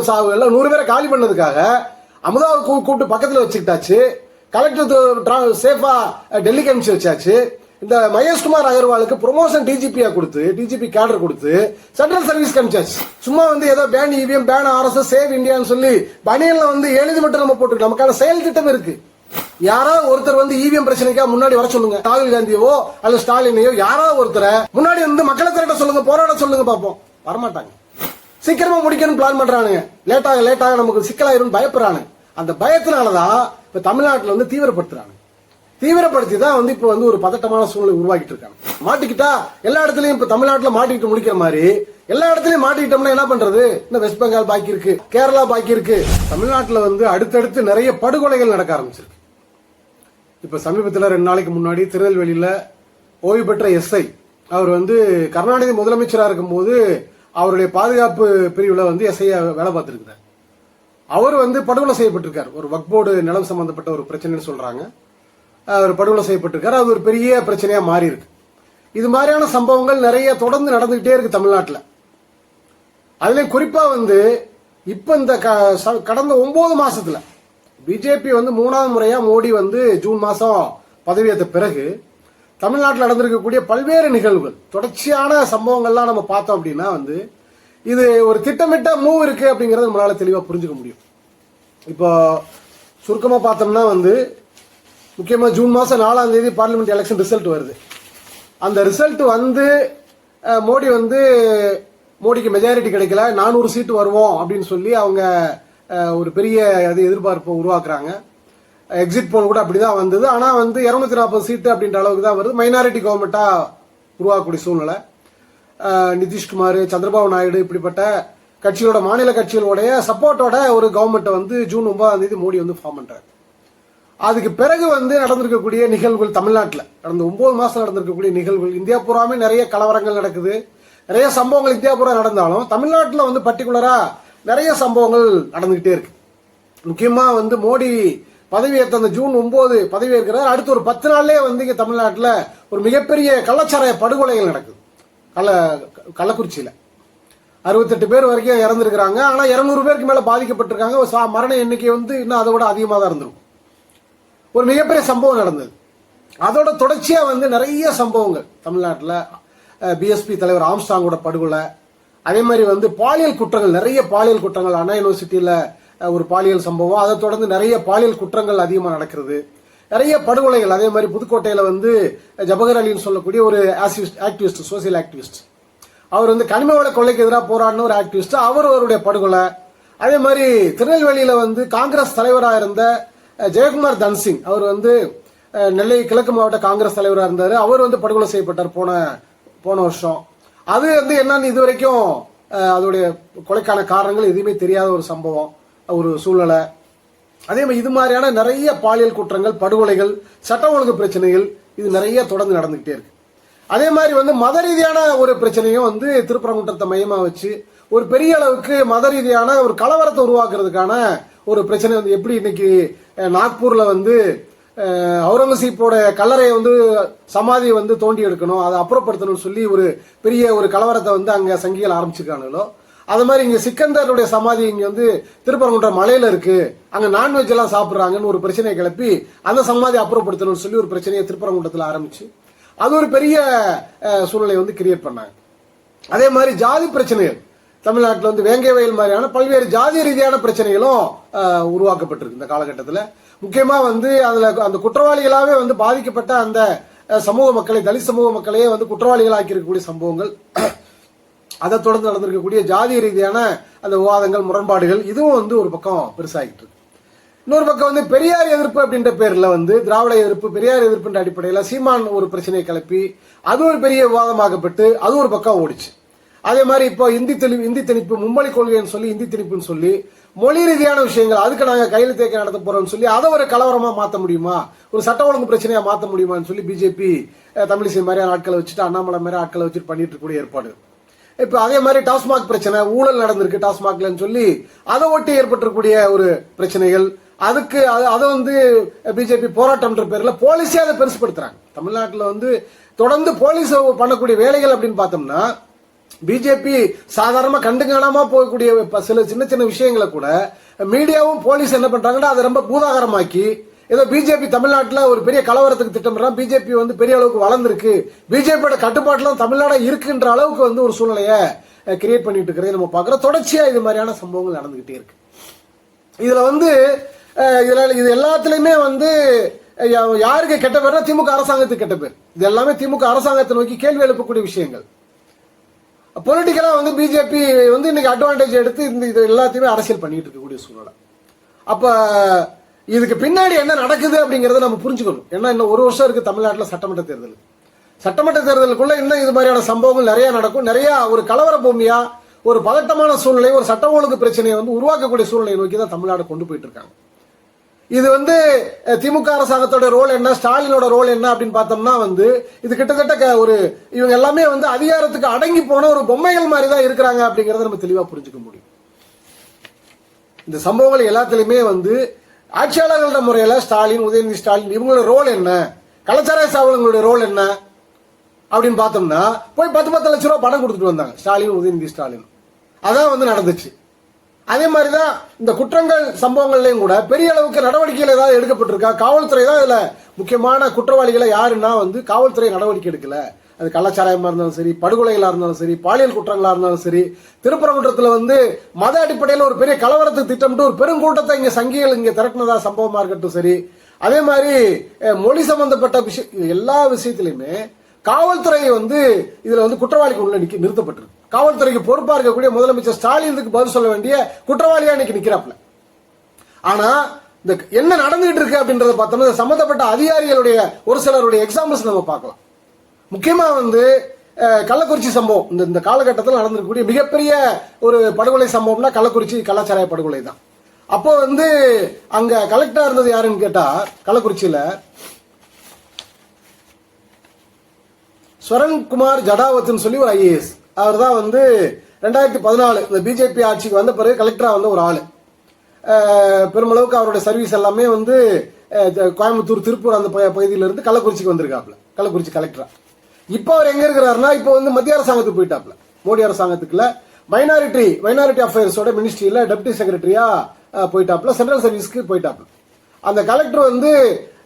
சாவு எல்லாம் நூறு பேரை காலி பண்ணதுக்காக அமுதாவை கூ- கூப்பிட்டு பக்கத்தில் வச்சுக்கிட்டாச்சு. கலெக்டர் சேஃபாக டெல்லிக்கு அனுப்பிச்சு வச்சாச்சு. இந்த மகேஷ்குமார் அகர்வாலுக்கு ப்ரொமோஷன் டிஜிபியா கொடுத்து டிஜிபி கேடர் கொடுத்து சென்ட்ரல் சர்வீஸ் அனுப்பிச்சாச்சு. சும்மா வந்து ஏதோ ban EVM ban RSS save இந்தியான்னு சொல்லி பனியன்ல வந்து எழுதி மட்டும் நம்ம போட்டுருக்கோம் நமக்கான செயல் திட்டம் இருக்கு. யாராவது ஒருத்தர் வந்து இவிஎம் பிரச்சனைக்கா முன்னாடி வர சொல்லுங்க. ராகுல் காந்தியவோ அல்லது ஸ்டாலினையோ யாராவது ஒருத்தரை முன்னாடி வந்து மக்களை திரட்ட சொல்லுங்க போராட சொல்லுங்க பார்ப்போம். வரமாட்டாங்க. சீக்கிரமா முடிக்கணும் பிளான் பண்றானுங்க. லேட்டாக லேட்டாக நமக்கு சிக்கலாயிரும் பயப்படுறானுங்க அந்த பயத்தினாலதான் இப்ப தமிழ்நாட்டில் வந்து தீவிரப்படுத்துறாங்க. தீவிரப்படுத்தி தான் வந்து இப்ப வந்து ஒரு பதட்டமான சூழ்நிலை உருவாக்கிட்டு இருக்காங்க. மாட்டிக்கிட்டா எல்லா இடத்துலயும் இப்ப தமிழ்நாட்டில் மாட்டிக்கிட்டு முடிக்கிற மாதிரி எல்லா இடத்துலயும் மாட்டிக்கிட்டோம்னா என்ன பண்றது? இந்த வெஸ்ட் பெங்கால் பாக்கி இருக்கு கேரளா பாக்கி இருக்கு. தமிழ்நாட்டில் வந்து அடுத்தடுத்து நிறைய படுகொலைகள் நடக்க ஆரம்பிச்சிருக்கு. இப்ப சமீபத்தில் ரெண்டு நாளைக்கு முன்னாடி திருநெல்வேலியில ஓய்வு பெற்ற எஸ்ஐ அவர் வந்து கர்நாடக இருக்கும் இருக்கும்போது அவருடைய பாதுகாப்பு பிரிவில் வந்து எஸ்ஐயா வேலை பார்த்திருக்கிறார். அவர் வந்து படுகொலை செய்யப்பட்டிருக்கார். ஒரு வக்போர்டு நிலம் சம்பந்தப்பட்ட ஒரு பிரச்சனைன்னு சொல்கிறாங்க அவர் படுகொலை செய்யப்பட்டிருக்கார். அது ஒரு பெரிய பிரச்சனையாக மாறி இருக்கு இது மாதிரியான சம்பவங்கள் நிறைய தொடர்ந்து நடந்துகிட்டே இருக்கு தமிழ்நாட்டில். அதுலேயும் குறிப்பாக வந்து இப்போ இந்த க- ச- கடந்த ஒன்பது மாசத்துல பிஜேபி வந்து மூணாவது முறையாக மோடி வந்து ஜூன் மாதம் பதவியேற்ற பிறகு தமிழ்நாட்டில் நடந்திருக்கக்கூடிய பல்வேறு நிகழ்வுகள். தொடர்ச்சியான சம்பவங்கள்லாம் நம்ம பார்த்தோம் அப்படின்னா வந்து இது ஒரு திட்டமிட்ட மூவ் இருக்கு அப்படிங்கறத நம்மளால தெளிவாக புரிஞ்சுக்க முடியும். இப்போ சுருக்கமாக பார்த்தோம்னா வந்து முக்கியமாக ஜூன் மாதம் நாலாம் தேதி பார்லிமெண்ட் எலெக்ஷன் ரிசல்ட் வருது. அந்த ரிசல்ட் வந்து மோடி வந்து மோடிக்கு மெஜாரிட்டி கிடைக்கல நானூறு சீட்டு வருவோம் அப்படின்னு சொல்லி அவங்க ஒரு பெரிய அது எதிர்பார்ப்பை உருவாக்குறாங்க. எக்ஸிட் போல் கூட அப்படிதான் வந்தது. ஆனால் வந்து இரநூத்தி நாற்பது சீட்டு அப்படின்ற அளவுக்கு தான் வருது. மைனாரிட்டி கவர்மெண்ட்டாக உருவாக்கக்கூடிய சூழ்நிலை. நிதிஷ்குமார் சந்திரபாபு நாயுடு இப்படிப்பட்ட கட்சிகளோட மாநில கட்சிகளுடைய சப்போர்ட்டோட ஒரு கவர்மெண்ட்டை வந்து ஜூன் ஒன்பதாம் தேதி மோடி வந்து ஃபார்ம் பண்ணுறாரு அதுக்கு பிறகு வந்து நடந்திருக்கக்கூடிய நிகழ்வுகள் தமிழ்நாட்டில். கடந்த ஒன்பது மாதம் நடந்திருக்கக்கூடிய நிகழ்வுகள் இந்தியா பூராமே நிறைய கலவரங்கள் நடக்குது. நிறைய சம்பவங்கள் இந்தியா பூரா நடந்தாலும் தமிழ்நாட்டில் வந்து பர்டிகுலராக நிறைய சம்பவங்கள் நடந்துகிட்டே இருக்கு. முக்கியமாக வந்து மோடி பதவியேற்ற அந்த ஜூன் ஒன்பது பதவியேற்கிறார். அடுத்து ஒரு பத்து நாள்லேயே வந்து இங்கே தமிழ்நாட்டில் ஒரு மிகப்பெரிய கள்ளச்சாராய படுகொலைகள் நடக்குது. கள்ள கள்ளக்குறிச்சியில். அறுபத்தெட்டு பேர் வரைக்கும் இறந்துருக்கிறாங்க. ஆனால் இரநூறு பேருக்கு மேலே பாதிக்கப்பட்டிருக்காங்க. சா- மரண எண்ணிக்கை வந்து இன்னும் அதை விட அதிகமாக தான் இருந்திருக்கும். ஒரு மிகப்பெரிய சம்பவம் நடந்தது. அதோட தொடர்ச்சியாக வந்து நிறைய சம்பவங்கள். தமிழ்நாட்டில் பிஎஸ்பி தலைவர் ஆம்ஸ்டாங்கோட படுகொலை. அதே மாதிரி வந்து பாலியல் குற்றங்கள் நிறைய பாலியல் குற்றங்கள் அண்ணா யூனிவர்சிட்டியில் ஒரு பாலியல் சம்பவம். அதை தொடர்ந்து நிறைய பாலியல் குற்றங்கள் அதிகமாக நடக்கிறது. நிறைய படுகொலைகள் அதே மாதிரி புதுக்கோட்டையில் வந்து ஜபகர் அலின்னு சொல்லக்கூடிய ஒரு ஆக்டிவிஸ்ட் சோசியல் ஆக்டிவிஸ்ட். அவர் வந்து கனிம வள கொள்ளைக்கு எதிராக போராடின ஒரு ஆக்டிவிஸ்ட். அவர் அவருடைய படுகொலை. அதே மாதிரி திருநெல்வேலியில் வந்து காங்கிரஸ் தலைவராக இருந்த ஜெயக்குமார் தன்சிங். அவர் வந்து நெல்லை கிழக்கு மாவட்ட காங்கிரஸ் தலைவராக இருந்தார். அவர் வந்து படுகொலை செய்யப்பட்டார் போன போன வருஷம். அது வந்து என்னன்னு இது வரைக்கும் அதோடைய கொலைக்கான காரணங்கள் எதுவுமே தெரியாத ஒரு சம்பவம். ஒரு சூழ்நிலை. அதே மாதிரி இது மாதிரியான நிறைய பாலியல் குற்றங்கள் படுகொலைகள் சட்ட ஒழுங்கு பிரச்சனைகள் இது நிறைய தொடர்ந்து நடந்துகிட்டே இருக்கு. அதே மாதிரி வந்து மத ரீதியான ஒரு பிரச்சனையும் வந்து திருப்பரங்குன்றத்தை மையமாக வச்சு ஒரு பெரிய அளவுக்கு மத ரீதியான ஒரு கலவரத்தை உருவாக்குறதுக்கான ஒரு பிரச்சனை வந்து எப்படி இன்னைக்கு நாக்பூரில் நாக்பூர்ல வந்து அவுரங்கசீப்போட கல்லறையை வந்து சமாதியை வந்து தோண்டி எடுக்கணும் அதை அப்புறப்படுத்தணும்னு சொல்லி ஒரு பெரிய ஒரு கலவரத்தை வந்து அங்கே சங்கிகள் ஆரம்பிச்சிருக்காங்களோ அது மாதிரி இங்க சிக்கந்தருடைய சமாதி இங்க வந்து திருப்பரங்குன்ற மலையில இருக்கு. அங்க நான்வெஜ் எல்லாம் சாப்பிடுறாங்கன்னு ஒரு பிரச்சனையை கிளப்பி அந்த சமாதி அப்புறப்படுத்தணும்னு சொல்லி ஒரு பிரச்சனையை திருப்பரங்குன்றத்துல ஆரம்பிச்சு அது ஒரு பெரிய அஹ், சூழ்நிலையை வந்து கிரியேட் பண்ணாங்க. அதே மாதிரி ஜாதி பிரச்சனைகள். தமிழ்நாட்டில் வந்து வேங்கை வயல் மாதிரியான பல்வேறு ஜாதி ரீதியான பிரச்சனைகளும் உருவாக்கப்பட்டிருக்கு இந்த காலகட்டத்தில். முக்கியமா வந்து அதுல அந்த குற்றவாளிகளாகவே வந்து பாதிக்கப்பட்ட அந்த சமூக மக்களை தலித் சமூக மக்களையே வந்து குற்றவாளிகளாக்கி இருக்கக்கூடிய சம்பவங்கள். அதை தொடர்ந்து நடந்திருக்கக்கூடிய ஜாதி ரீதியான அந்த விவாதங்கள் முரண்பாடுகள் இதுவும் வந்து ஒரு பக்கம் பெருசாகிட்டு இருக்கு. இன்னொரு பக்கம் வந்து பெரியார் எதிர்ப்பு அப்படின்ற பேர்ல வந்து திராவிட எதிர்ப்பு பெரியார் எதிர்ப்புன்ற அடிப்படையில் சீமான் ஒரு பிரச்சனையை கிளப்பி அது ஒரு பெரிய விவாதமாகப்பட்டு அது ஒரு பக்கம் ஓடிச்சு. அதே மாதிரி இப்போ இந்தி தெளி இந்தி திணிப்பு மும்மொழி கொள்கைன்னு சொல்லி இந்தி திணிப்புன்னு சொல்லி மொழி ரீதியான விஷயங்கள் அதுக்கு நாங்கள் கையில் தேக்க நடத்த போறோம்னு சொல்லி அதை ஒரு கலவரமா மாற்ற முடியுமா? ஒரு சட்ட ஒழுங்கு பிரச்சனையா மாற்ற முடியுமான்னு சொல்லி பிஜேபி தமிழிசை மாதிரியான ஆட்களை வச்சுட்டு அண்ணாமலை மாதிரி ஆட்களை வச்சுட்டு பண்ணிட்டு இருக்கக்கூடிய ஏற்பாடு இப்ப அதே மாதிரி டாஸ்மாக் பிரச்சனை ஊழல் நடந்திருக்கு டாஸ்மாக்லன்னு சொல்லி அதை ஒட்டி ஏற்பட்டிருக்கக்கூடிய ஒரு பிரச்சனைகள். அதுக்கு அது- அதை வந்து பிஜேபி போராட்டம்ன்ற பேர்ல போலீஸே அதை பெருசுப்படுத்துறாங்க. தமிழ்நாட்டில் வந்து தொடர்ந்து போலீஸ் பண்ணக்கூடிய வேலைகள் அப்படின்னு பார்த்தோம்னா பிஜேபி சாதாரணமா கண்டு காணாம போகக்கூடிய சில சின்ன சின்ன விஷயங்களை கூட மீடியாவும் போலீஸ் என்ன பண்றாங்கன்னா அதை ரொம்ப பூதாகரமாக்கி ஏதோ பிஜேபி தமிழ்நாட்டில் ஒரு பெரிய கலவரத்துக்கு திட்டமிடுறான். பிஜேபி வந்து பெரிய அளவுக்கு வளர்ந்துருக்கு. பிஜேபியோட கட்டுப்பாட்டில் தமிழ்நாடு இருக்குன்ற அளவுக்கு வந்து ஒரு சூழ்நிலையை கிரியேட் பண்ணிட்டு இருக்கிறதே நம்ம பார்க்குறோம். தொடர்ச்சியாக இது மாதிரியான சம்பவங்கள் நடந்துகிட்டே இருக்கு. இதில் வந்து இதில் இது எல்லாத்துலேயுமே வந்து யாருக்கு கெட்ட பேர்னா திமுக அரசாங்கத்துக்கு கெட்ட பேர். இது எல்லாமே திமுக அரசாங்கத்தை நோக்கி கேள்வி எழுப்பக்கூடிய விஷயங்கள். பொலிட்டிக்கலாக வந்து பிஜேபி வந்து இன்னைக்கு அட்வான்டேஜ் எடுத்து இந்த இது எல்லாத்தையுமே அரசியல் பண்ணிட்டு இருக்கக்கூடிய சூழ்நிலை. அப்போ இதுக்கு பின்னாடி என்ன நடக்குது அப்படிங்கறத நம்ம புரிஞ்சுக்கணும். ஏன்னா இன்னும் ஒரு வருஷம் இருக்கு தமிழ்நாட்டில் சட்டமன்ற தேர்தல். சட்டமன்ற தேர்தலுக்குள்ள இன்னும் இது மாதிரியான சம்பவங்கள் நிறைய நடக்கும். நிறைய ஒரு கலவர பூமியா ஒரு பதட்டமான சூழ்நிலை ஒரு சட்ட ஒழுங்கு பிரச்சனையை வந்து உருவாக்கக்கூடிய சூழ்நிலையை நோக்கி தான் தமிழ்நாடு கொண்டு போயிட்டு இருக்காங்க. இது வந்து திமுக அரசாங்கத்தோட ரோல் என்ன ஸ்டாலினோட ரோல் என்ன அப்படின்னு பார்த்தோம்னா வந்து இது கிட்டத்தட்ட க- ஒரு இவங்க எல்லாமே வந்து அதிகாரத்துக்கு அடங்கி போன ஒரு பொம்மைகள் மாதிரி தான் இருக்கிறாங்க அப்படிங்கறத நம்ம தெளிவா புரிஞ்சுக்க முடியும். இந்த சம்பவங்கள் எல்லாத்துலயுமே வந்து ஆட்சியாளர்கள முறையில் ஸ்டாலின் உதயநிதி ஸ்டாலின் இவங்களோட ரோல் என்ன? கலாச்சார சாவலங்களுடைய ரோல் என்ன? அப்படின்னு பார்த்தோம்னா போய் பத்து பத்து லட்ச ரூபா பணம் கொடுத்துட்டு வந்தாங்க ஸ்டாலின் உதயநிதி ஸ்டாலின். அதான் வந்து நடந்துச்சு. அதே மாதிரி தான் இந்த குற்றங்கள் சம்பவங்கள்லையும் கூட பெரிய அளவுக்கு நடவடிக்கைகள் ஏதாவது எடுக்கப்பட்டிருக்கா? காவல்துறை தான் இதில் முக்கியமான குற்றவாளிகளை யாருன்னா வந்து காவல்துறை நடவடிக்கை எடுக்கல. அது கலாச்சாரமா இருந்தாலும் சரி படுகொலைகளா இருந்தாலும் சரி பாலியல் குற்றங்களா இருந்தாலும் சரி திருப்பரங்குன்றத்துல வந்து மத அடிப்படையில் ஒரு பெரிய கலவரத்துக்கு திட்டமிட்டு ஒரு பெருங்கூட்டத்தை இங்க சங்கிகள் இங்க திரட்டினதா சம்பவமா இருக்கட்டும் சரி. அதே மாதிரி மொழி சம்பந்தப்பட்ட விஷயம் எல்லா விஷயத்திலையுமே காவல்துறை வந்து இதுல வந்து குற்றவாளிக்கு உள்ள நிக்க நிறுத்தப்பட்டிருக்கு. காவல்துறைக்கு பொறுப்பா இருக்கக்கூடிய முதலமைச்சர் ஸ்டாலினுக்கு பதில் சொல்ல வேண்டிய குற்றவாளியா இன்னைக்கு நிக்கிறாப்ல ஆனா இந்த என்ன நடந்துகிட்டு இருக்கு அப்படின்றத பார்த்தோம்னா சம்மந்தப்பட்ட சம்பந்தப்பட்ட அதிகாரிகளுடைய ஒரு சிலருடைய எக்ஸாம்பிள்ஸ் நம்ம பார்க்கலாம். முக்கியமாக வந்து கள்ளக்குறிச்சி சம்பவம். இந்த இந்த காலகட்டத்தில் நடந்திருக்கக்கூடிய மிகப்பெரிய ஒரு படுகொலை சம்பவம்னா கள்ளக்குறிச்சி கலாச்சார படுகொலை தான். அப்போ வந்து அங்க கலெக்டரா இருந்தது யாருன்னு கேட்டா கள்ளக்குறிச்சியில ஸ்வரன்குமார் ஜடாவத்னு சொல்லி ஒரு ஐஏஎஸ் அவர் தான் வந்து ரெண்டாயிரத்தி பதினாலு இந்த பிஜேபி ஆட்சிக்கு வந்த பிறகு கலெக்டராக வந்த ஒரு ஆள். பெருமளவுக்கு அவருடைய சர்வீஸ் எல்லாமே வந்து கோயம்புத்தூர் திருப்பூர் அந்த ப- கள்ளக்குறிச்சிக்கு வந்திருக்காப்ல கள்ளக்குறிச்சி கலெக்டராக இப்போ அவர் எங்க இருக்கிறாருன்னா இப்போ வந்து மத்திய அரசாங்கத்துக்கு போயிட்டாப்ல மோடி அரசாங்கத்துக்குள்ள மைனாரிட்டி மைனாரிட்டி அஃபேர்ஸோட மினிஸ்ட்ரியில டெப்டி செக்ரட்டரியா போயிட்டாப்ல சென்ட்ரல் சர்வீஸ்க்கு போயிட்டாப்ல அந்த கலெக்டர் வந்து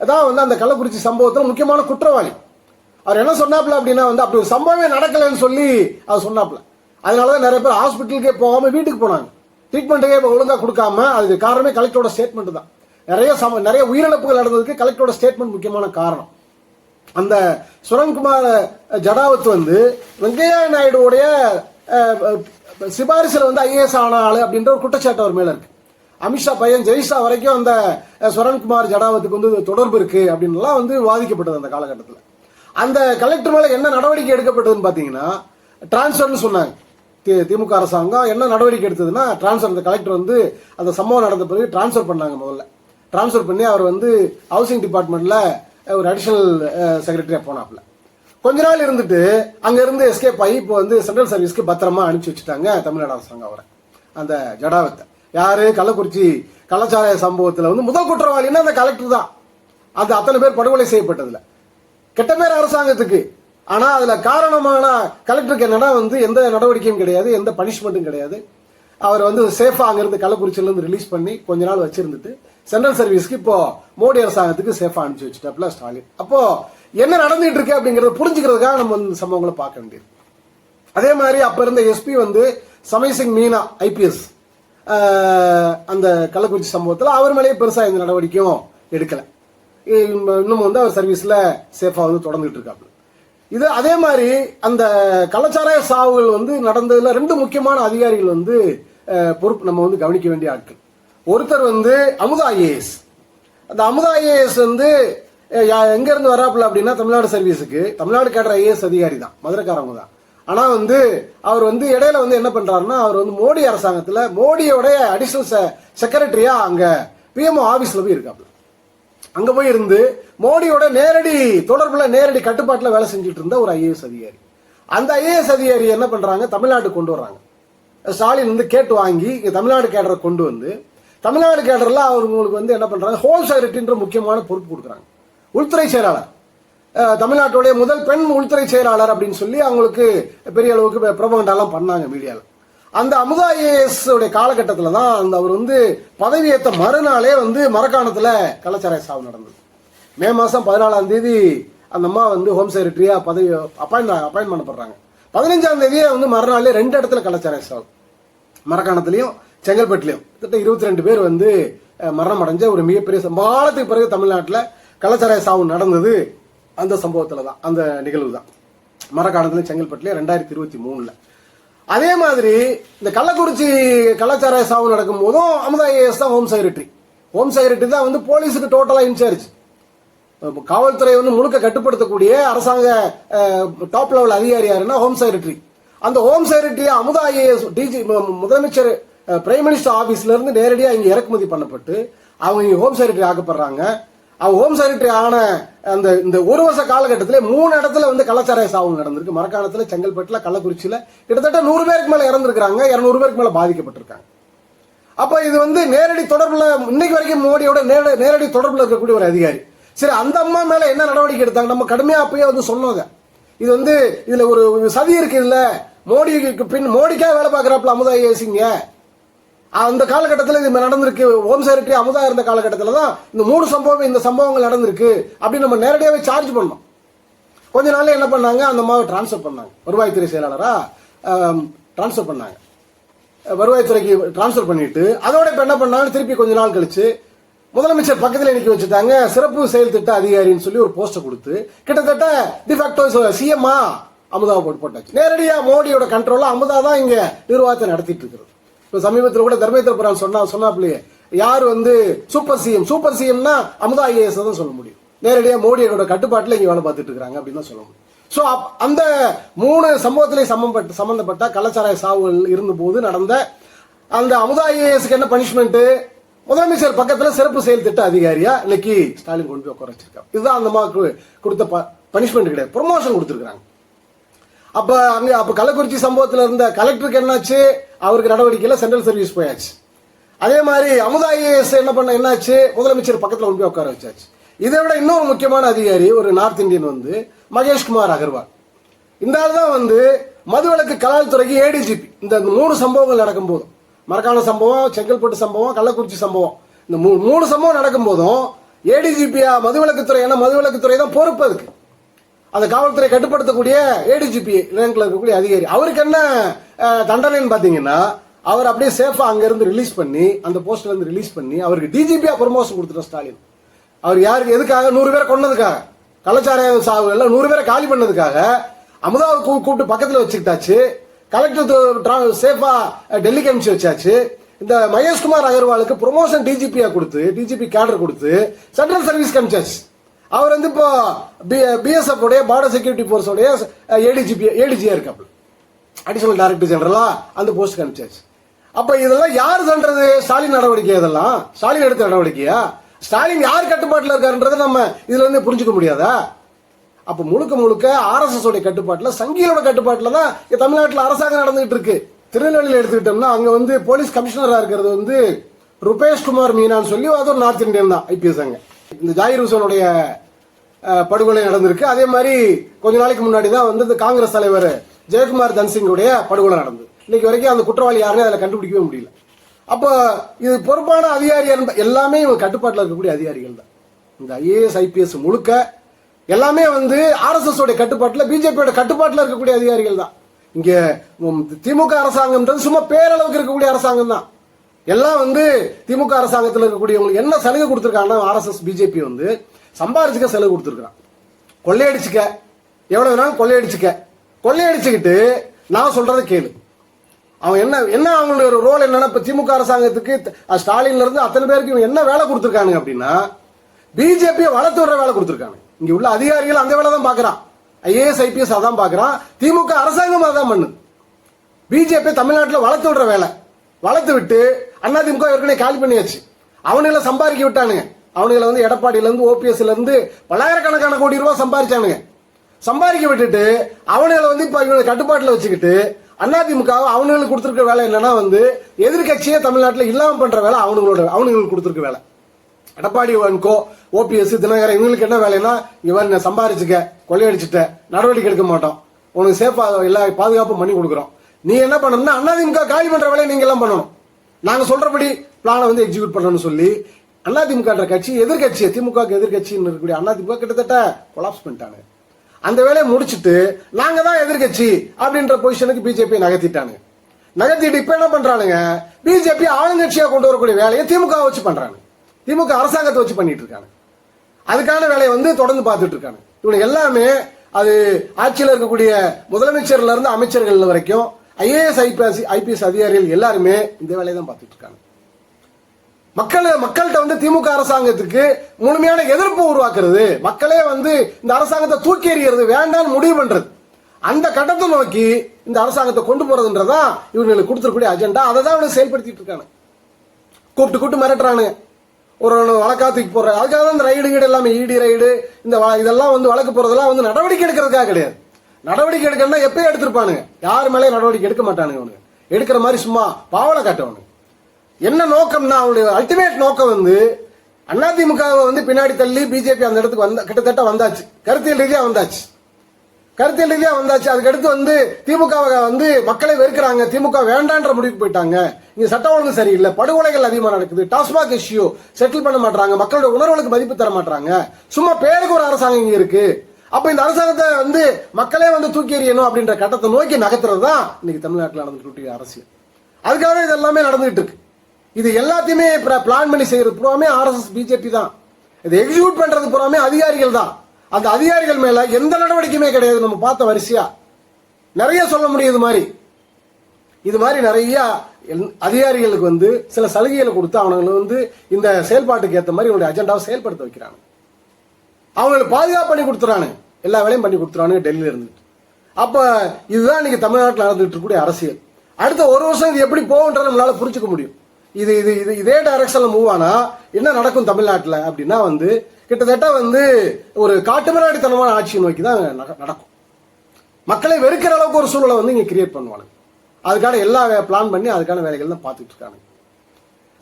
அதான் வந்து அந்த கள்ளக்குறிச்சி சம்பவத்தில் முக்கியமான குற்றவாளி. அவர் என்ன சொன்னாப்ல அப்படின்னா வந்து அப்படி ஒரு சம்பவமே நடக்கலைன்னு சொல்லி அவர் சொன்னாப்ல அதனாலதான் நிறைய பேர் ஹாஸ்பிட்டலுக்கே போகாம வீட்டுக்கு போனாங்க. ட்ரீட்மெண்ட்டுக்கே இப்போ கொடுக்காம அதுக்கு காரணமே கலெக்டரோட ஸ்டேட்மெண்ட் தான். நிறைய சம நிறைய உயிரிழப்புகள் நடந்ததுக்கு கலெக்டரோட ஸ்டேட்மெண்ட் முக்கியமான காரணம். அந்த சுரன்குமார் ஜடாவத் வந்து வெங்கையா நாயுடுவுடைய சிபாரிசில் வந்து ஐஏஎஸ் ஆன ஆளு அப்படின்ற ஒரு குற்றச்சாட்டு அவர் மேல இருக்கு. அமித்ஷா பையன் ஜெய்ஷா வரைக்கும் அந்த சுரன்குமார் ஜடாவத்துக்கு வந்து தொடர்பு இருக்கு அப்படின்னுலாம் வந்து வாதிக்கப்பட்டது அந்த காலகட்டத்தில். அந்த கலெக்டர் மேல என்ன நடவடிக்கை எடுக்கப்பட்டதுன்னு பாத்தீங்கன்னா டிரான்ஸ்ஃபர்னு சொன்னாங்க. தி- திமுக அரசாங்கம் என்ன நடவடிக்கை எடுத்ததுன்னா டிரான்ஸ்ஃபர் அந்த கலெக்டர் வந்து அந்த சம்பவம் நடந்த பிறகு டிரான்ஸ்ஃபர் பண்ணாங்க முதல்ல. டிரான்ஸ்ஃபர் பண்ணி அவர் வந்து ஹவுசிங் டிபார்ட்மெண்ட்ல ஒரு அடிஷனல் செக்ரட்டரியாக போனாப்புல. கொஞ்ச நாள் இருந்துட்டு அங்கேருந்து எஸ்கேப் ஆகி இப்போ வந்து சென்ட்ரல் சர்வீஸ்க்கு பத்திரமா அனுப்பிச்சு வச்சுட்டாங்க தமிழ்நாடு அரசாங்கம் அவரை. அந்த ஜடாவத்தை. யாரு? கள்ளக்குறிச்சி கலாச்சார சம்பவத்தில் வந்து முதல் குற்றவாளின்னா அந்த கலெக்டர் தான். அது அத்தனை பேர் படுகொலை செய்யப்பட்டதுல. கெட்ட பேர் அரசாங்கத்துக்கு. ஆனால் அதில் காரணமான கலெக்டருக்கு என்னன்னா வந்து எந்த நடவடிக்கையும் கிடையாது எந்த பனிஷ்மெண்ட்டும் கிடையாது. அவர் வந்து சேஃபாக அங்கேருந்து கள்ளக்குறிச்சியிலேருந்து ரிலீஸ் பண்ணி கொஞ்ச நாள் வச்சுருந்துட்டு சென்ட்ரல் சர்வீஸ்க்கு இப்போ மோடி அரசாங்கத்துக்கு சேஃபா அனுப்பிச்சு வச்சுட்டாப்ல ஸ்டாலின். அப்போ என்ன நடந்துட்டு இருக்கு அப்படிங்கறத புரிஞ்சுக்கிறதுக்காக நம்ம இந்த சம்பவங்களை பார்க்க வேண்டியது. அதே மாதிரி அப்ப இருந்த எஸ்பி வந்து சமயசிங் மீனா ஐபிஎஸ் அந்த கள்ளக்குறிச்சி சம்பவத்தில் அவர் மேலேயே பெருசா எந்த நடவடிக்கையும் எடுக்கல. இன்னும் வந்து அவர் சர்வீஸ்ல சேஃபா வந்து தொடர்ந்துட்டு இருக்காரு இது அதே மாதிரி அந்த கலாச்சார சாவுகள் வந்து நடந்ததுல ரெண்டு முக்கியமான அதிகாரிகள் வந்து பொறுப்பு நம்ம வந்து கவனிக்க வேண்டிய ஆட்கள். ஒருத்தர் வந்து அமுதா ஐஏஎஸ் அந்த அமுதா ஐஏஎஸ் வந்து எங்கேருந்து யா- வராப்புல அப்படின்னா தமிழ்நாடு சர்வீஸுக்கு. தமிழ்நாடு கேடுற ஐஏஎஸ் அதிகாரி தான். மதுரைக்காரவங்க தான். ஆனால் வந்து அவர் வந்து இடையில வந்து என்ன பண்றாருன்னா அவர் வந்து மோடி அரசாங்கத்தில் மோடியோடைய அடிஷனல் செக்ரட்டரியா அங்கே பிஎம்ஓ ஆஃபீஸில் போய் இருக்காப்புல. அங்கே போய் இருந்து மோடியோட நேரடி தொடர்பில் நேரடி கட்டுப்பாட்டில் வேலை செஞ்சுட்டு இருந்த ஒரு ஐஏஎஸ் அதிகாரி. அந்த ஐஏஎஸ் அதிகாரி என்ன பண்ணுறாங்க தமிழ்நாட்டுக்கு கொண்டு வர்றாங்க. ஸ்டாலின் வந்து கேட்டு வாங்கி இங்கே தமிழ்நாடு கேடரை கொண்டு வந்து தமிழ்நாடு கேடரில் அவங்களுக்கு வந்து என்ன பண்ணுறாங்க ஹோம் செக்ரட்டரின்ற முக்கியமான பொறுப்பு கொடுக்குறாங்க. உள்துறை செயலாளர். தமிழ்நாட்டுடைய முதல் பெண் உள்துறை செயலாளர் அப்படின்னு சொல்லி அவங்களுக்கு பெரிய அளவுக்கு பிரபகண்டாலாம் பண்ணாங்க மீடியாவில் அந்த அமுதா ஐஏஎஸ் உடைய காலகட்டத்தில் தான் அந்த அவர் வந்து பதவியேற்ற மறுநாளே வந்து மரக்காணத்தில் கலாச்சார சாவு நடந்தது. மே மாதம் பதினாலாம் தேதி அந்த அம்மா வந்து ஹோம் செக்ரட்டரியாக பதவி அப்பாயின் அப்பாயின் பண்ணப்படுறாங்க. பதினஞ்சாம் தேதியே வந்து மறுநாளே ரெண்டு இடத்துல கலாச்சார சாவு. மரக்காணத்துலேயும் செங்கல்பட்டுலையும். கிட்டத்தட்ட இருபத்தி ரெண்டு பேர் வந்து மரணம் அடைஞ்ச ஒரு மிகப்பெரிய சம்பாளத்துக்கு பிறகு தமிழ்நாட்டில் கள்ளச்சாராய சாவு நடந்தது. அந்த சம்பவத்தில் தான் அந்த நிகழ்வு தான் மரக்காலத்தில் செங்கல்பட்டுல ரெண்டாயிரத்தி இருபத்தி மூணில். அதே மாதிரி இந்த கள்ளக்குறிச்சி கள்ளச்சாராய சாவு நடக்கும் போதும் அமுதா ஐஏஎஸ் தான் ஹோம் செக்ரட்டரி ஹோம் செக்ரட்டரி தான் வந்து போலீஸுக்கு டோட்டலாக இன்சார்ஜ் காவல்துறை வந்து முழுக்க கட்டுப்படுத்தக்கூடிய அரசாங்க டாப் லெவல் அதிகாரி யாருன்னா ஹோம் செக்ரட்டரி அந்த home secretary Amudha IAS DG முதலமைச்சர் பிரைம் மினிஸ்டர் ஆபீஸ்ல இருந்து நேரடியா இங்க இறக்குமதி பண்ணப்பட்டு அவங்க இங்க ஹோம் செக்ரட்டரி ஆக்கப்படுறாங்க அவங்க ஹோம் செக்ரட்டரி ஆன அந்த இந்த ஒரு வருஷ காலகட்டத்திலே மூணு இடத்துல வந்து கலாச்சார சாவு நடந்திருக்கு. மரக்காணத்துல செங்கல்பட்டுல கள்ளக்குறிச்சியில கிட்டத்தட்ட நூறு பேருக்கு மேல இறந்துருக்காங்க இருநூறு பேருக்கு மேல பாதிக்கப்பட்டிருக்காங்க. அப்ப இது வந்து நேரடி தொடர்புல இன்னைக்கு வரைக்கும் மோடியோட நேர- நேரடி தொடர்புல இருக்கக்கூடிய ஒரு அதிகாரி. சரி அந்த அம்மா மேல என்ன நடவடிக்கை எடுத்தாங்க? நம்ம கடுமையா அப்பயே வந்து சொன்னோங்க இது வந்து இதுல ஒரு சதி இருக்கு இதுல மோடிக்கு பின் மோடிக்கா வேலை பார்க்கறாப்புல அமுதா ஏசிங்க. அந்த காலகட்டத்தில் இது நடந்திருக்கு. ஓம் செக்ரட்டரி அமுதா இருந்த காலகட்டத்தில் தான் இந்த மூணு சம்பவம் இந்த சம்பவங்கள் நடந்திருக்கு அப்படின்னு நம்ம நேரடியாகவே சார்ஜ் பண்ணோம். கொஞ்ச நாள் என்ன பண்ணாங்க? அந்த அம்மாவை டிரான்ஸ்ஃபர் பண்ணாங்க. வருவாய்த்துறை செயலாளராக டிரான்ஸ்ஃபர் பண்ணாங்க. வருவாய்த்துறைக்கு டிரான்ஸ்ஃபர் பண்ணிட்டு அதோட இப்போ என்ன பண்ணாங்க திருப்பி கொஞ்ச நாள் கழிச்சு முதலமைச்சர் பக்கத்தில் நிக்க வச்சுட்டாங்க. சிறப்பு செயல் திட்ட அதிகாரின்னு சொல்லி ஒரு போஸ்டர் கொடுத்து கிட்டத்தட்ட டிஃபேக்டோ சிஎம்ஆ அமுதாவை போட்டு போட்டாச்சு. நேரடியாக மோடியோட கண்ட்ரோலில் அமுதா தான் இங்கே நிர்வாகத்தை நடத்திட்டு இருக்கிறது. இப்ப சமீபத்தில் கூட தர்மேந்திர பிரதான் சொன்னா சொன்னாப்லயே யார் வந்து சூப்பர் சிஎம்? சூப்பர் சிஎம்னா அமுதா ஐஏஎஸ் தான் சொல்ல முடியும். நேரடியாக மோடியோட கட்டுப்பாட்டில் இங்கே வேலை பார்த்துட்டு இருக்காங்க அப்படின்னு தான் சொல்ல முடியும். ஸோ அந்த மூணு சம்பவத்திலே சம்பந்தப்பட்ட சம்பந்தப்பட்ட கலாச்சார சாவுகள் இருந்தபோது நடந்த அந்த அமுதா ஐஏஎஸ்க்கு என்ன பனிஷ்மெண்ட் முதலமைச்சர் பக்கத்தில் சிறப்பு செயல் திட்ட அதிகாரியா இன்னைக்கு ஸ்டாலின் கொண்டு போய் உட்கார வச்சிருக்காங்க இதுதான் அந்த அம்மாவுக்கு கொடுத்த பனிஷ்மெண்ட் கிடையாது. ப்ரொமோஷன் கொடுத்துருக்காங்க அப்ப அங்க அப்ப கள்ளக்குறிச்சி சம்பவத்துல இருந்த கலெக்டருக்கு என்னாச்சு? அவருக்கு நடவடிக்கையில சென்ட்ரல் சர்வீஸ் போயாச்சு. அதே மாதிரி அமுதா ஐஏஎஸ் என்ன பண்ண என்னாச்சு? முதலமைச்சர் பக்கத்துல கொண்டு போய் உட்கார வச்சாச்சு. இதை விட இன்னொரு முக்கியமான அதிகாரி ஒரு நார்த் இந்தியன் வந்து மகேஷ்குமார் அகர்வால். இந்த ஆள் தான் வந்து மதுவிலக்கு கலால் துறைக்கு ஏடிஜிபி இந்த மூணு சம்பவங்கள் நடக்கும் போதும் மரக்காண சம்பவம் செங்கல்பட்டு சம்பவம் கள்ளக்குறிச்சி சம்பவம் இந்த மூணு சம்பவம் நடக்கும் போதும் ஏடிஜிபியா மதுவிலக்குத்துறை ஏன்னா மதுவிலக்குத்துறை தான் பொறுப்பு அதுக்கு. அந்த காவல்துறை கட்டுப்படுத்தக்கூடிய ஏடிஜிபி ரேங்க்ல இருக்கக்கூடிய அதிகாரி. அவருக்கு என்ன தண்டனைன்னு பாத்தீங்கன்னா அவர் அப்படியே சேஃபா அங்க இருந்து ரிலீஸ் பண்ணி அந்த போஸ்ட்ல இருந்து ரிலீஸ் பண்ணி அவருக்கு டிஜிபியா ப்ரொமோஷன் கொடுத்துட்டோம் ஸ்டாலின். அவர் யாருக்கு எதுக்காக? நூறு பேரை கொன்னதுக்காக. கள்ளச்சாராய சாவுகள்ல நூறு பேரை காலி பண்ணதுக்காக அமுதாவை கூப்பிட்டு பக்கத்துல வச்சுக்கிட்டாச்சு. கலெக்டர் சேஃபா டெல்லிக்கு அனுப்பிச்சு வச்சாச்சு. இந்த மகேஷ்குமார் அகர்வாலுக்கு ப்ரொமோஷன் டிஜிபியா கொடுத்து டிஜிபி கேடர் கொடுத்து சென்ட்ரல் சர்வீஸ் அனுப்பிச்சாச்சு. அவர் வந்து இப்போ பிஎஸ்எஃப் உடைய பார்டர் செக்யூரிட்டி ஃபோர்ஸ் உடைய ஏடிஜிபி ஏடிஜியா இருக்காப்ல அடிஷனல் டைரக்டர் ஜெனரலா அந்த போஸ்ட் அனுப்பிச்சாச்சு. அப்போ இதெல்லாம் யார் பண்றது ஸ்டாலின் நடவடிக்கை இதெல்லாம்? ஸ்டாலின் எடுத்த நடவடிக்கையா? ஸ்டாலின் யார் கட்டுப்பாட்டில் இருக்காருன்றதை நம்ம இதுல இருந்து புரிஞ்சுக்க முடியாதா? அப்ப முழுக்க முழுக்க ஆர்எஸ்எஸ் உடைய கட்டுப்பாட்டில் சங்கிகளோட கட்டுப்பாட்டில் தான் தமிழ்நாட்டில் அரசாங்கம் நடந்துகிட்டு இருக்கு. திருநெல்வேலியில் எடுத்துக்கிட்டோம்னா அங்க வந்து போலீஸ் கமிஷனராக இருக்கிறது வந்து ருபேஷ் குமார் மீனான்னு சொல்லி அது ஒரு நார்த் இந்தியன் தான் ஐபிஎஸ் அங்கே. இந்த ஜாகிர் ஹுசனுடைய படுகொலை நடந்திருக்கு. அதே மாதிரி கொஞ்ச நாளைக்கு முன்னாடி தான் வந்து இந்த காங்கிரஸ் தலைவர் ஜெயக்குமார் தன்சிங்குடைய படுகொலை நடந்தது. இன்னைக்கு வரைக்கும் அந்த குற்றவாளி யாருன்னு அதில் கண்டுபிடிக்கவே முடியல. அப்போ இது பொறுப்பான அதிகாரி என்ப- எல்லாமே இவங்க கட்டுப்பாட்டில் இருக்கக்கூடிய அதிகாரிகள் தான். இந்த ஐஏஎஸ் ஐபிஎஸ் முழுக்க எல்லாமே வந்து ஆர்எஸ்எஸ் உடைய கட்டுப்பாட்டில் பிஜேபியோட கட்டுப்பாட்டில் இருக்கக்கூடிய அதிகாரிகள் தான். இங்கே திமுக அரசாங்கம்ன்றது சும்மா பேரளவுக்கு இருக்கக்கூடிய அரசாங்கம் தான். எல்லாம் வந்து திமுக அரசாங்கத்தில் இருக்கக்கூடியவங்களுக்கு என்ன சலுகை கொடுத்துருக்காங்கன்னா ஆர்எஸ்எஸ் பிஜேபி வந்து சம்பாரிச்சுக்க சலுகை கொடுத்துருக்கான் கொள்ளையடிச்சுக்க. எவ்வளோ வேணாலும் கொள்ளையடிச்சுக்க. கொள்ளையடிச்சுக்கிட்டு நான் சொல்றத கேளு. அவன் என்ன என்ன அவங்களுடைய ஒரு ரோல் என்னன்னா இப்ப திமுக அரசாங்கத்துக்கு ஸ்டாலின்ல இருந்து அத்தனை பேருக்கு இவன் என்ன வேலை கொடுத்துருக்கானுங்க அப்படின்னா பிஜேபியை வளர்த்து விடுற வேலை கொடுத்துருக்காங்க. இங்க உள்ள அதிகாரிகள் அந்த வேலை தான் பாக்குறான் ஐஏஎஸ் ஐபிஎஸ் அதான் பாக்குறான். திமுக அரசாங்கம் அதான் பண்ணு பிஜேபி தமிழ்நாட்டில் வளர்த்து விடுற வேலை. வளர்த்து விட்டு அதிமுக ஏற்கனவே காலி பண்ணியாச்சு. அவனுங்களை சம்பாதிக்க விட்டானுங்க. அவனுங்களை வந்து எடப்பாடியில இருந்து ஓபிஎஸ்ல இருந்து பல்லாயிரக்கணக்கான கோடி ரூபாய் சம்பாதிச்சானுங்க. சம்பாதிக்க விட்டுட்டு அவனுங்களை வந்து இப்ப இவங்க கட்டுப்பாட்டில் வச்சுக்கிட்டு அதிமுக அவனுங்களுக்கு கொடுத்துருக்க வேலை என்னன்னா வந்து எதிர்கட்சியே தமிழ்நாட்டில் இல்லாம பண்ற வேலை அவனுங்களோட அவனுங்களுக்கு கொடுத்துருக்க வேலை. எடப்பாடி வன்கோ ஓபிஎஸ் தினகரன் இவங்களுக்கு என்ன வேலைன்னா இவன் சம்பாரிச்சுக்க கொள்ளையடிச்சிட்ட நடவடிக்கை எடுக்க மாட்டோம். உனக்கு சேஃபா எல்லா பாதுகாப்பும் பண்ணி கொடுக்குறோம். நீ என்ன பண்ணணும்னா அதிமுக காலி பண்ற வேலையை நீங்க எல்லாம் பண்ணணும். நாங்க சொல்றபடி பிளானை வந்து எக்ஸிக்யூட் பண்ணணும்னு சொல்லி அதிமுக கட்சி எதிர்கட்சி திமுக எதிர்கட்சின்னு இருக்கக்கூடிய அதிமுக கிட்டத்தட்ட கொலாப்ஸ் பண்ணிட்டாங்க அந்த வேலையை முடிச்சுட்டு நாங்க தான் எதிர்கட்சி அப்படின்ற பொசிஷனுக்கு பிஜேபி நகர்த்திட்டாங்க நகர்த்திட்டு இப்ப என்ன பண்றானுங்க? பிஜேபி ஆளுங்கட்சியா கொண்டு வரக்கூடிய வேலையை திமுக வச்சு பண்றாங்க திமுக அரசாங்கத்தை வச்சு பண்ணிட்டு இருக்காங்க அதுக்கான வேலையை வந்து தொடர்ந்து பார்த்துட்டு இருக்காங்க இவனுக்கு எல்லாமே அது ஆட்சியில் இருக்கக்கூடிய முதலமைச்சர்ல இருந்து அமைச்சர்கள் வரைக்கும் ஐஏஎஸ் ஐபிஎஸ் ஐபிஎஸ் அதிகாரிகள் எல்லாருமே இந்த வேலையை தான் பார்த்துட்டு இருக்காங்க. மக்கள் மக்கள்கிட்ட வந்து திமுக அரசாங்கத்துக்கு முழுமையான எதிர்ப்பு உருவாக்குறது மக்களே வந்து இந்த அரசாங்கத்தை தூக்கி எறிகிறது வேண்டாம்னு முடிவு பண்றது. அந்த கட்டத்தை நோக்கி இந்த அரசாங்கத்தை கொண்டு போறதுன்றதான் இவங்களுக்கு கொடுத்துருக்கூடிய அஜெண்டா அதை தான் இவங்க செயல்படுத்திட்டு இருக்காங்க. கூப்பிட்டு கூப்பிட்டு மிரட்டுறானுங்க. ஒரு வழக்காத்துக்கு போடுற அதுக்காக தான் இந்த ரைடு கீடு எல்லாமே இடி ரைடு இந்த இதெல்லாம் வந்து வழக்கு போறதெல்லாம் வந்து நடவடிக்கை எடுக்கிறதுக்காக கிடையாது. நடவடிக்கை எடுக்கணும்னா எப்பயும் எடுத்திருப்பானுங்க. யாரு மேலே நடவடிக்கை எடுக்க மாட்டானுங்க அவனுங்க. எடுக்கிற மாதிரி சும்மா பாவலை காட்டவனுங்க என்ன நோக்கம்னா அவனுடைய அல்டிமேட் நோக்கம் வந்து அதிமுக வந்து பின்னாடி தள்ளி பிஜேபி அந்த இடத்துக்கு வந்த கிட்டத்தட்ட வந்தாச்சு. கருத்தியல் ரீதியா வந்தாச்சு. கருத்தியல் ரீதியா வந்தாச்சு. அதுக்கடுத்து வந்து திமுக வந்து மக்களை வெறுக்கிறாங்க. திமுக வேண்டான்ற முடிவுக்கு போயிட்டாங்க. இங்க சட்ட ஒழுங்கு சரியில்லை. படுகொலைகள் அதிகமா நடக்குது. டாஸ்மாக் இஷ்யூ செட்டில் பண்ண மாட்டாங்க மக்களோட உணர்வுகளுக்கு மதிப்பு தர மாட்டாங்க சும்மா பேருக்கு ஒரு அரசாங்கம் இங்க இருக்கு. அப்ப இந்த அரசாங்கத்தை வந்து மக்களே வந்து தூக்கி எறியணும் அப்படின்ற கட்டத்தை நோக்கி நகர்த்துறது தான் இன்னைக்கு தமிழ்நாட்டில் நடந்துட்டு அரசியல். அதுக்காக தான் இது எல்லாமே நடந்துகிட்டு இருக்கு. இது எல்லாத்தையுமே பிளான் பண்ணி செய்யறது பூராமே ஆர்எஸ்எஸ் பிஜேபி தான். இதை எக்ஸிக்யூட் பண்றது பூராமே அதிகாரிகள் தான். அந்த அதிகாரிகள் மேல எந்த நடவடிக்கையுமே கிடையாது. நம்ம பார்த்த வரிசையா. நிறைய சொல்ல முடியும் இது மாதிரி. இது மாதிரி நிறைய அதிகாரிகளுக்கு வந்து சில சலுகைகளை கொடுத்து அவங்களை வந்து இந்த செயல்பாட்டுக்கு ஏற்ற மாதிரி இவங்களுடைய அஜெண்டாவை செயல்படுத்த வைக்கிறாங்க. அவங்களுக்கு பாதுகாப்பு பண்ணி கொடுத்துறானு. எல்லா வேலையும் பண்ணி கொடுத்துறானுங்க டெல்லியில இருந்துட்டு அப்போ இதுதான் இன்னைக்கு தமிழ்நாட்டில் நடந்துட்டு இருக்கக்கூடிய அரசியல். அடுத்த ஒரு வருஷம் இது எப்படி போகுன்றத நம்மளால புரிஞ்சுக்க முடியும். இது இது இது இதே டைரக்ஷன்ல மூவ் ஆனா என்ன நடக்கும் தமிழ்நாட்டில் அப்படின்னா வந்து கிட்டத்தட்ட வந்து ஒரு காட்டுமிராடித்தனமான ஆட்சியை நோக்கி தான் நடக்கும். மக்களை வெறுக்கிற அளவுக்கு ஒரு சூழலை வந்து இங்கே கிரியேட் பண்ணுவாங்க அதுக்கான எல்லா பிளான் பண்ணி அதுக்கான வேலைகள் தான் பார்த்துட்டு இருக்காங்க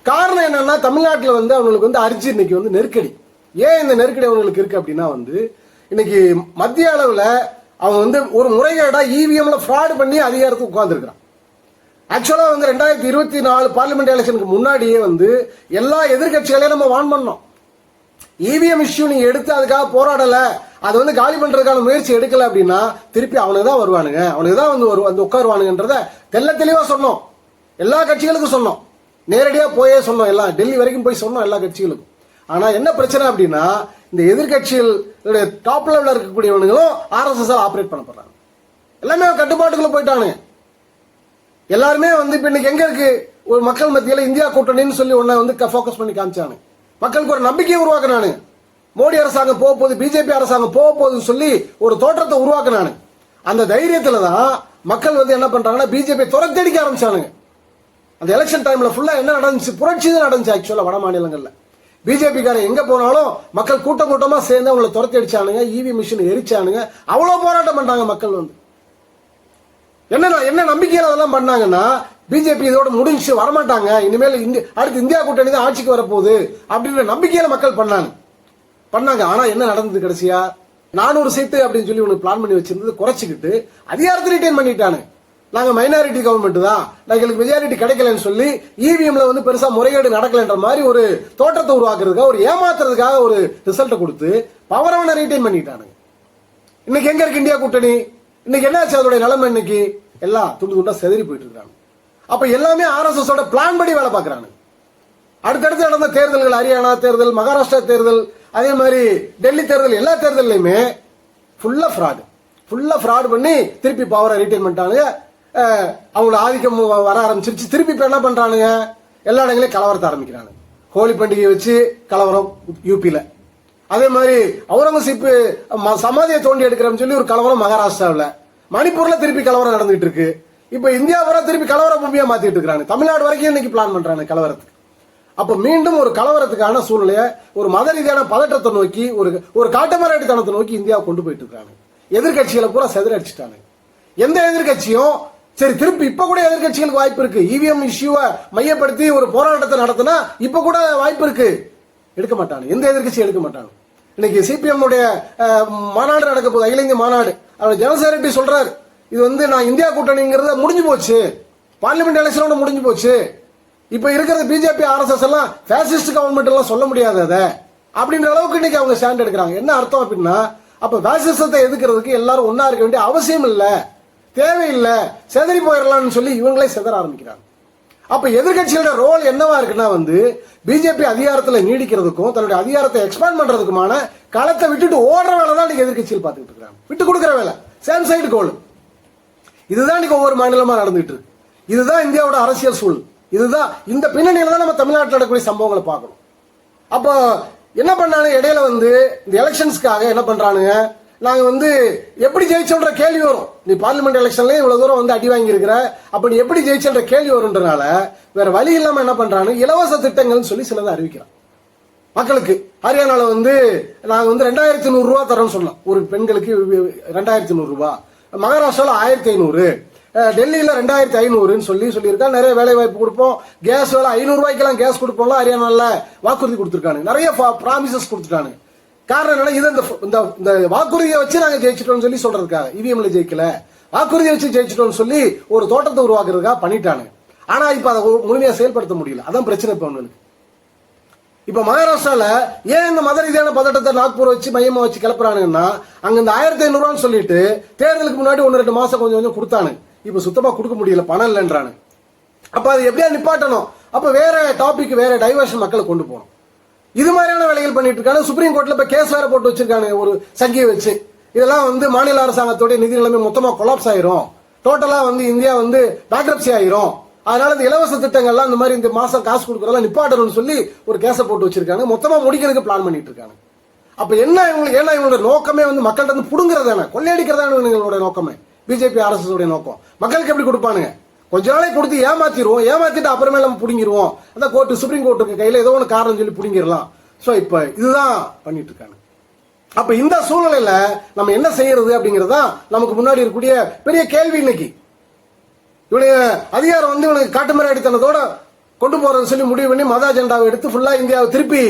காரணம் என்னன்னா தமிழ்நாட்டில் வந்து அவங்களுக்கு வந்து அரிஜி இன்னைக்கு வந்து நெருக்கடி. ஏன் இந்த நெருக்கடி அவங்களுக்கு இருக்கு அப்படின்னா வந்து இன்னைக்கு மத்திய அளவில் அவன் வந்து ஒரு முறைகேடா இவிஎம்ல ஃப்ராடு பண்ணி அதிகாரத்துக்கு உட்காந்துருக்கிறான் ஆக்சுவலா வந்து ரெண்டாயிரத்தி இருபத்தி நாலு பார்லிமெண்ட் எலெக்ஷனுக்கு முன்னாடியே வந்து எல்லா எதிர்க்கட்சிகளையும் நம்ம வான் பண்ணோம். இவிஎம் இஷ்யூ நீங்க எடுத்து அதுக்காக போராடல அது வந்து காலி பண்றதுக்கான முயற்சி எடுக்கல அப்படின்னா திருப்பி அவனுக்கு தான் வருவானுங்க. அவனுக்கு தான் வந்து வந்து உட்காருவானுங்கன்றத தெள்ள தெளிவா சொன்னோம். எல்லா கட்சிகளுக்கும் சொன்னோம். நேரடியா போயே சொன்னோம். எல்லாம் டெல்லி வரைக்கும் போய் சொன்னோம் எல்லா கட்சிகளுக்கும். ஆனால் என்ன பிரச்சனை அப்படின்னா இந்த எதிர்கட்சியில் டாப் லெவலில் இருக்கக்கூடியவனுங்களும் ஆர்எஸ்எஸ் பண்ண பண்ணப்படுறாங்க எல்லாமே கட்டுப்பாட்டுக்குள்ள போயிட்டானுங்க. எல்லாருமே வந்து இப்போ இன்னைக்கு எங்க இருக்கு? ஒரு மக்கள் மத்தியில் இந்தியா கூட்டணின்னு சொல்லி ஒன்றை வந்து ஃபோக்கஸ் பண்ணி காமிச்சானு மக்களுக்கு ஒரு நம்பிக்கையை உருவாக்குனானு மோடி அரசாங்கம் போக போகுது பிஜேபி அரசாங்கம் போக போகுதுன்னு சொல்லி ஒரு தோற்றத்தை உருவாக்குனானு அந்த தைரியத்துல தான் மக்கள் வந்து என்ன பண்றாங்கன்னா பிஜேபி துரத்தடிக்க ஆரம்பிச்சானுங்க. அந்த எலெக்ஷன் டைம்ல ஃபுல்லா என்ன நடந்துச்சு? புரட்சி தான் நடந்துச்சு ஆக்சுவலா வட மாநிலங்கள்ல. பிஜேபிக்காரன் எங்க போனாலும் மக்கள் கூட்டம் கூட்டமா சேர்ந்து அவங்கள துரத்தி அடிச்சானுங்க இவி மிஷின் எரிச்சானுங்க. அவ்வளவு போராட்டம் பண்ணாங்க மக்கள் வந்து. என்ன என்ன நம்பிக்கையில் அதெல்லாம் பண்ணாங்கன்னா பிஜேபி இதோட முடிஞ்சு வரமாட்டாங்க. இனிமேல் இந்தி அடுத்து இந்தியா கூட்டணி தான் ஆட்சிக்கு வரப்போகுது அப்படின்ற நம்பிக்கையில மக்கள் பண்ணாங்க. பண்ணாங்க. ஆனா என்ன நடந்தது கடைசியா? நானூறு சீட்டு அப்படின்னு சொல்லி உனக்கு பிளான் பண்ணி வச்சிருந்தது குறைச்சிக்கிட்டு அதிகாரத்தை ரிட்டைன் பண்ணிட்டானு நாங்க மைனாரிட்டி கவர்மெண்ட் தான். எங்களுக்கு மெஜாரிட்டி கிடைக்கலன்னு சொல்லி இவிஎம்ல வந்து பெருசா முறைகேடு நடக்கலன்ற மாதிரி ஒரு தோற்றத்தை உருவாக்குறதுக்காக ஒரு ஏமாத்துறதுக்காக ஒரு ரிசல்ட்டை கொடுத்து பவரவனை ரிட்டைன் பண்ணிட்டானுங்க. இன்னைக்கு எங்க இருக்கு இந்தியா கூட்டணி? இன்னைக்கு என்னாச்சு அதோட நிலைமை இன்னைக்கு? எல்லாம் துண்டு துண்டா செதறி போயிட்டு இருக்காங்க. அப்ப எல்லாமே ஆர்எஸ்எஸ் ஓட பிளான் படி வேலை பார்க்கறாங்க அடுத்தடுத்து நடந்த தேர்தல்கள் ஹரியானா தேர்தல் மகாராஷ்டிரா தேர்தல் அதே மாதிரி டெல்லி தேர்தல் எல்லா தேர்தல்லையுமே ஃபுல்லா ஃப்ராடு ஃபுல்லா ஃப்ராட் பண்ணி திருப்பி பவரை ரிட்டைன் பண்ணிட்டானுங்க. அவங்கள ஆதிக்கம் வ- வர ஆரம்பிச்சிருச்சு. திருப்பி இப்போ என்ன பண்ணுறானுங்க எல்லா இடங்களையும் கலவரத்தை ஆரம்பிக்கிறாங்க. ஹோலி பண்டிகையை வச்சு கலவரம் யூபியில் அதே மாதிரி அவுரங்கசீப்பு ம- சமாதியை தோண்டி எடுக்கிறோம்னு சொல்லி ஒரு கலவரம் மகாராஷ்டிராவில். மணிப்பூரில் திருப்பி கலவரம் நடந்துகிட்டு இருக்கு. இப்போ இந்தியா வர திருப்பி கலவர பூமியாக மாற்றிட்டு இருக்கிறாங்க தமிழ்நாடு வரைக்கும் இன்னைக்கு பிளான் பண்ணுறாங்க கலவரத்துக்கு. அப்போ மீண்டும் ஒரு கலவரத்துக்கான சூழ்நிலையை ஒரு மத ரீதியான பதற்றத்தை நோக்கி ஒரு ஒரு காட்டுமராட்டித்தனத்தை நோக்கி இந்தியா கொண்டு போயிட்டு இருக்காங்க. எதிர்கட்சிகளை பூரா செதறடிச்சிட்டாங்க எந்த எதிர்கட்சியும் சரி திருப்பி இப்ப கூட எதிர்கட்சிகளுக்கு வாய்ப்பு இருக்கு. இவிஎம் இஷ்யூவை மையப்படுத்தி ஒரு போராட்டத்தை நடத்தினா இப்ப கூட வாய்ப்பு இருக்கு. எடுக்க மாட்டாங்க. எந்த எதிர்க்கட்சி எடுக்க மாட்டாங்க. இன்னைக்கு சிபிஎம் உடைய மாநாடு நடக்க போகுது. அகில இந்திய மாநாடு. அவர் ஜெனரல் செக்ரட்டரி சொல்றாரு. இது வந்து நான் இந்தியா கூட்டணிங்கிறத முடிஞ்சு போச்சு. பார்லிமெண்ட் எலெக்ஷனோட முடிஞ்சு போச்சு. இப்ப இருக்கிறது பிஜேபி ஆர்எஸ்எஸ் எல்லாம் ஃபேசிஸ்ட் கவர்மெண்ட் எல்லாம் சொல்ல முடியாது அதை. அப்படின்ற அளவுக்கு இன்னைக்கு அவங்க ஸ்டாண்ட் எடுக்கிறாங்க. என்ன அர்த்தம் அப்படின்னா அப்ப ஃபேசிசத்தை எதுக்குறதுக்கு எல்லாரும் ஒன்னா இருக்க வேண்டிய அவசியம் இல்லை. தேவையில்லை செதறி போயிடலாம்னு சொல்லி இவங்களே செதற ஆரம்பிக்கிறாங்க. அப்ப எதிர்கட்சியோட ரோல் என்னவா இருக்குன்னா வந்து பிஜேபி அதிகாரத்துல நீடிக்கிறதுக்கும் தன்னுடைய அதிகாரத்தை எக்ஸ்பேண்ட் பண்றதுக்குமான களத்தை விட்டுட்டு ஓடுற வேலை தான் இன்னைக்கு எதிர்கட்சியில் பார்த்துட்டு இருக்காங்க விட்டு கொடுக்குற வேலை. சேம் சைடு கோல் இதுதான் இன்னைக்கு ஒவ்வொரு மாநிலமா நடந்துட்டு இருக்கு. இதுதான் இந்தியாவோட அரசியல் சூழல். இதுதான் இந்த பின்னணியில தான் நம்ம தமிழ்நாட்டில் நடக்கக்கூடிய சம்பவங்களை பார்க்கணும். அப்போ என்ன பண்ணாங்க? இடையில வந்து இந்த எலெக்ஷன்ஸ்க்காக என்ன பண்றானுங்க? நாங்கள் வந்து எப்படி ஜெயிச்சோன்ற கேள்வி வரும். நீ பார்லிமெண்ட் எலெக்ஷன்லேயே இவ்வளோ தூரம் வந்து அடி வாங்கியிருக்கிற. அப்போ நீ எப்படி ஜெயிச்சன்ற கேள்வி வரும்ன்றனால வேற வழி இல்லாமல் என்ன பண்ணுறான்னு இலவச திட்டங்கள்னு சொல்லி சிலதை அறிவிக்கிறான். மக்களுக்கு. ஹரியானாவில் வந்து நாங்கள் வந்து ரெண்டாயிரத்தி நூறுரூவா தரோம்னு சொல்லலாம் ஒரு பெண்களுக்கு ரெண்டாயிரத்தி நூறுரூவா மகாராஷ்டிராவில் ஆயிரத்தி ஐநூறு. டெல்லியில் ரெண்டாயிரத்தி ஐநூறுன்னு சொல்லி சொல்லியிருக்கா. நிறைய வேலை வாய்ப்பு கொடுப்போம். கேஸ் வேலை ஐநூறுரூவாய்க்கெல்லாம் கேஸ் கொடுப்போம்ல ஹரியானாவில் வாக்குறுதி கொடுத்துருக்காங்க நிறைய ப்ராமிசஸ் கொடுத்துட்டாங்க காரணம் என்னன்னா இது இந்த- இந்த இந்த வாக்குறுதியை வச்சு நாங்க ஜெயிச்சிட்டோம்னு சொல்லி சொல்றதுக்காக இவிஎம்ல ஜெயிக்கல. வாக்குறுதியை வச்சு ஜெயிச்சிட்டோம்னு சொல்லி ஒரு தோட்டத்தை உருவாக்குறதுக்காக பண்ணிட்டாங்க ஆனா இப்ப அதை முழுமையா செயல்படுத்த முடியல. அதான் பிரச்சனை இப்ப ஒண்ணு இப்ப மகாராஷ்டிரால ஏன் இந்த மத ரீதியான பதட்டத்தை நாக்பூர் வச்சு மையமா வச்சு கிளப்புறானுங்கன்னா அங்க இந்த ஆயிரத்தி ஐநூறுவான்னு சொல்லிட்டு தேர்தலுக்கு முன்னாடி ஒன்னு ரெண்டு மாசம் கொஞ்சம் கொஞ்சம் கொடுத்தானு. இப்ப சுத்தமா கொடுக்க முடியல பணம் இல்லைன்றானு. அப்ப அது எப்படியா நிப்பாட்டணும்? அப்ப வேற டாபிக் வேற டைவர்ஷன் மக்களை கொண்டு போகணும். இது மாதிரியான வேலைகள் பண்ணிட்டு இருக்காங்க. சுப்ரீம் கோர்ட்ல இப்ப கேஸ் வேற போட்டு வச்சிருக்காங்க. ஒரு சங்கியை வச்சு. இதெல்லாம் வந்து மாநில அரசாங்கத்துடைய நிதி நிலைமை மொத்தமா கொலாப்ஸ் ஆயிரும். டோட்டலா வந்து இந்தியா வந்து பேக்ரப்சி ஆயிரும். அதனால இந்த இலவச திட்டங்கள்லாம் இந்த மாதிரி இந்த மாசம் காசு கொடுக்கறதெல்லாம் நிப்பாட்டணும்னு சொல்லி ஒரு கேஸை போட்டு வச்சிருக்காங்க. மொத்தமா முடிக்கிறதுக்கு பிளான் பண்ணிட்டு இருக்காங்க. அப்ப என்ன இவங்களுக்கு ஏன்னா இவங்களோட நோக்கமே வந்து மக்கள்கிட்ட வந்து புடுங்குறதான? கொள்ளையடிக்கிறதான இவங்களோட நோக்கமே? பிஜேபி அரசுடைய நோக்கம். மக்களுக்கு எப்படி கொடுப்பானுங்க? கொஞ்ச நாளைக்கு கொடுத்து ஏமாத்திடுவோம். ஏமாத்திட்டு அப்புறமே நம்ம பிடிங்கிடுவோம் அந்த கோர்ட்டு சுப்ரீம் கோர்ட்டுக்கு கையில் ஏதோ ஒன்று காரணம் சொல்லி பிடிங்கிடலாம். ஸோ இப்போ இதுதான் பண்ணிட்டு இருக்காங்க. அப்ப இந்த சூழ்நிலையில நம்ம என்ன செய்யறது தான் நமக்கு முன்னாடி இருக்கக்கூடிய பெரிய கேள்வி இன்னைக்கு. இவனுடைய அதிகாரம் வந்து இவனுக்கு காட்டுமறை அடித்தனத்தோட கொண்டு போறதுன்னு சொல்லி முடிவு பண்ணி மத அஜெண்டாவை எடுத்து ஃபுல்லா இந்தியாவை திருப்பி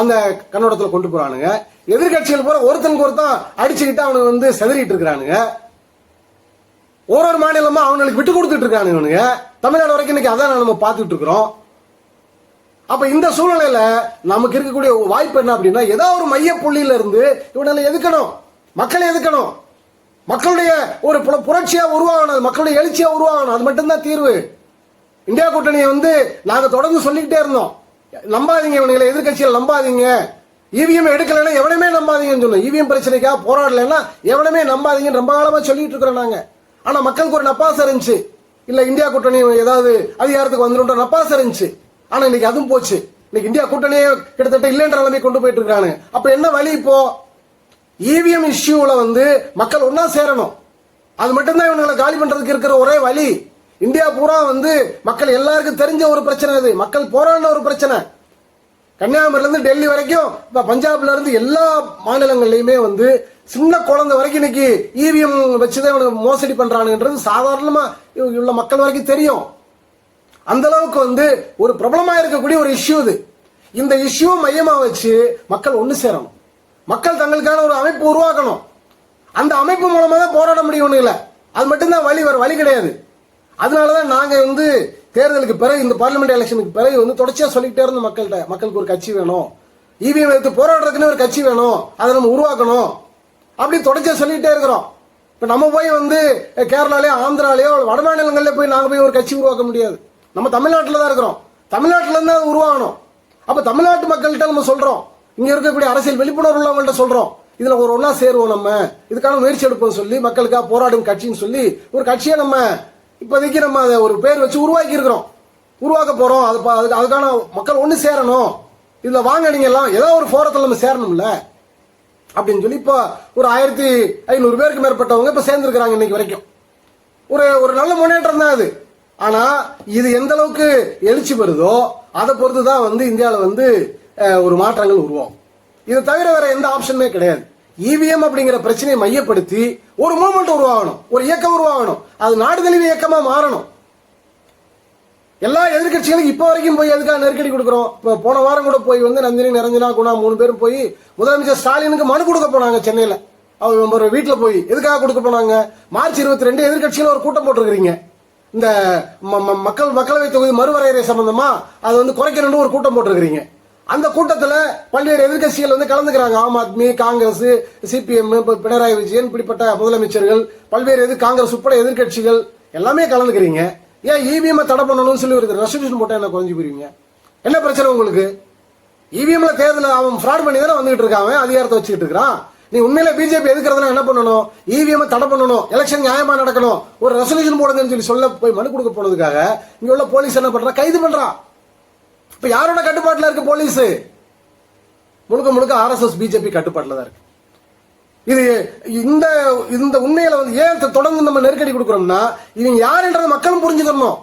அந்த கண்ணோட்டத்துல கொண்டு போறானுங்க. எதிர்கட்சிகள் பூரா ஒருத்தனுக்கு ஒருத்தன் அடிச்சுக்கிட்டு அவனுக்கு வந்து செதறிட்டு இருக்கிறானுங்க. ஒரு ஒரு மாநிலமா அவனுக்கு விட்டு கொடுத்துட்டு இருக்கானுங்க இவனுங்க. தமிழ்நாடு வரைக்கும் இன்னைக்கு அதான் நம்ம பார்த்துட்டு இருக்கிறோம். அப்ப இந்த சூழ்நிலையில நமக்கு இருக்கக்கூடிய வாய்ப்பு என்ன அப்படின்னா ஏதோ ஒரு மைய புள்ளியில இருந்து இவனால எதுக்கணும் மக்களை எதுக்கணும் மக்களுடைய ஒரு புரட்சியா உருவாகணும். அது மக்களுடைய எழுச்சியா உருவாகணும். அது மட்டும்தான் தீர்வு. இந்தியா கூட்டணியை வந்து நாங்க தொடர்ந்து சொல்லிக்கிட்டே இருந்தோம். நம்பாதீங்க இவனுங்களை எதிர்கட்சியில் நம்பாதீங்க. இவிஎம் எடுக்கலைன்னா எவனையுமே நம்பாதீங்கன்னு சொன்னோம். இவிஎம் பிரச்சனைக்காக போராடலைன்னா எவனையுமே நம்பாதீங்கன்னு ரொம்ப காலமா சொல்லிட்டு இருக்கிறோம் நாங்க. ஆனா மக்களுக்கு ஒரு நப்பாசம் இருந்துச்சு. இல்ல இந்தியா கூட்டணி ஏதாவது அதிகாரத்துக்கு வந்துடும் நப்பாசம் இருந்துச்சு. ஆனா இன்னைக்கு அதுவும் போச்சு. இன்னைக்கு இந்தியா கூட்டணியே கிட்டத்தட்ட இல்லைன்ற நிலைமை கொண்டு போயிட்டு இருக்காங்க. அப்ப என்ன வழி இப்போ? இவிஎம் இஷ்யூல வந்து மக்கள் ஒன்னா சேரணும். அது மட்டும்தான் இவங்களை காலி பண்றதுக்கு இருக்கிற ஒரே வழி. இந்தியா பூரா வந்து மக்கள் எல்லாருக்கும் தெரிஞ்ச ஒரு பிரச்சனை இது மக்கள் போராடின ஒரு பிரச்சனை. கன்னியாகுமரியில இருந்து டெல்லி வரைக்கும் இப்ப பஞ்சாப்ல இருந்து எல்லா மாநிலங்கள்லயுமே வந்து சின்ன குழந்தை வரைக்கும் இன்னைக்கு இவிஎம் வச்சுதான் இவனுக்கு மோசடி பண்றானுன்றது சாதாரணமா இவங்க உள்ள மக்கள் வரைக்கும் தெரியும். அந்த அளவுக்கு வந்து ஒரு பிரபலமா இருக்கக்கூடிய ஒரு இஷ்யூ இது. இந்த இஷ்யூ மையமா வச்சு மக்கள் ஒண்ணு சேரணும். மக்கள் தங்களுக்கான ஒரு அமைப்பு உருவாக்கணும். அந்த அமைப்பு மூலமா தான் போராட முடியும் ஒண்ணு இல்ல. அது மட்டும்தான் வழி வர வழி கிடையாது. அதனாலதான் நாங்க வந்து தேர்தலுக்கு பிறகு இந்த பார்லிமெண்ட் எலெக்ஷனுக்கு பிறகு வந்து தொடர்ச்சியா சொல்லிக்கிட்டே இருந்தோம் மக்கள்கிட்ட. மக்களுக்கு ஒரு கட்சி வேணும். இவிஎம் எடுத்து போராடுறதுக்குன்னு ஒரு கட்சி வேணும். அதை நம்ம உருவாக்கணும். அப்படி தொடர்ச்சியா சொல்லிகிட்டே இருக்கிறோம். இப்போ நம்ம போய் வந்து கேரளாலேயோ ஆந்திராலேயோ வடமாநிலங்களில் போய் நாங்கள் போய் ஒரு கட்சி உருவாக்க முடியாது. நம்ம தமிழ்நாட்டில் தான் இருக்கிறோம். தமிழ்நாட்டில் இருந்து அது உருவாகணும். அப்போ தமிழ்நாட்டு மக்கள்கிட்ட நம்ம சொல்கிறோம் இங்கே இருக்கக்கூடிய அரசியல் விழிப்புணர்வு உள்ளவங்கள்ட்ட சொல்கிறோம் இதில் ஒரு ஒன்றா சேருவோம் நம்ம. இதுக்கான முயற்சி எடுப்போம் சொல்லி மக்களுக்காக போராடும் கட்சின்னு சொல்லி ஒரு கட்சியை நம்ம இப்போதைக்கு நம்ம அதை ஒரு பேர் வச்சு உருவாக்கி இருக்கிறோம். உருவாக்க போகிறோம் அது அதுக்கு அதுக்கான மக்கள் ஒன்று சேரணும். இதில் வாங்க நீங்கள் எல்லாம் ஏதோ ஒரு போரத்தில் நம்ம சேரணும்ல. அப்படின்னு சொல்லி இப்போ ஒரு ஆயிரத்தி ஐநூறு பேருக்கு மேற்பட்டவங்க இப்போ சேர்ந்துருக்கிறாங்க இன்னைக்கு வரைக்கும். ஒரு ஒரு நல்ல முன்னேற்றம் தான் அது. ஆனா இது எந்த அளவுக்கு எழுச்சி வருதோ அதை பொறுத்து தான் வந்து இந்தியாவில் வந்து ஒரு மாற்றங்கள் உருவாகும். இதை தவிர வேற எந்த ஆப்ஷனுமே கிடையாது. இவிஎம் அப்படிங்கிற பிரச்சனையை மையப்படுத்தி ஒரு மூமெண்ட் உருவாகணும். ஒரு இயக்கம் உருவாகணும். அது நாடு தழுவிய இயக்கமா மாறணும். எல்லா எதிர்கட்சிகளுக்கும் இப்போ வரைக்கும் போய் எதுக்காக நெருக்கடி கொடுக்குறோம்? இப்போ போன வாரம் கூட போய் வந்து நந்தினி நிரஞ்சனா குணா மூணு பேரும் போய் முதலமைச்சர் ஸ்டாலினுக்கு மனு கொடுக்க போனாங்க சென்னையில். அவர் ஒரு போய் எதுக்காக கொடுக்க போனாங்க? மார்ச் இருபத்தி ரெண்டு எதிர்க்கட்சியில் ஒரு கூட்டம் போட்டிருக்கிறீங்க. இந்த ம- ம- மக்கள் மக்களவை தொகுதி மறுவரையறை சம்பந்தமா அது வந்து குறைக்கணும்னு ஒரு கூட்டம் போட்டிருக்கிறீங்க. அந்த கூட்டத்தில் பல்வேறு எதிர்க்கட்சிகள் வந்து கலந்துக்கிறாங்க. ஆம் ஆத்மி காங்கிரஸ் சிபிஎம் பினராயி விஜயன் இப்படிப்பட்ட முதலமைச்சர்கள் பல்வேறு எதிர் காங்கிரஸ் உட்பட எதிர்க்கட்சிகள் எல்லாமே கலந்துக்கிறீங்க. ஏன் இவிஎம் தடை பண்ணணும்னு சொல்லி ஒரு ரெசல்யூஷன் போட்டா என்ன குறைஞ்சு போயிருவீங்க? என்ன பிரச்சனை உங்களுக்கு? இவிஎம்ல தேர்தல் அவன் ஃப்ராட் பண்ணி தானே வந்துகிட்டு இருக்கான் அவன் அதிகாரத்தை வச்சுக்கிட்டு இருக்கிறான். நீ உண்மையில பிஜேபி எதுக்குறதுனா என்ன பண்ணணும்? இவிஎம் தடை பண்ணணும் எலெக்ஷன் நியாயமா நடக்கணும் ஒரு ரெசல்யூஷன் போடுங்கன்னு சொல்லி சொல்ல போய் மனு கொடுக்க போனதுக்காக இங்க உள்ள போலீஸ் என்ன பண்றா? கைது பண்றான் இப்ப யாரோட கட்டுப்பாட்டுல இருக்கு போலீஸ்? முழுக்க முழுக்க ஆர்எஸ்எஸ் பிஜேபி கட்டுப்பாட்டுல தான் இருக்கு. இது இந்த இந்த உண்மையில வந்து ஏன் தொடர்ந்து நம்ம நெருக்கடி கொடுக்குறோம்னா இவங்க யாருன்றது மக்களும் புரிஞ்சுக்கணும்.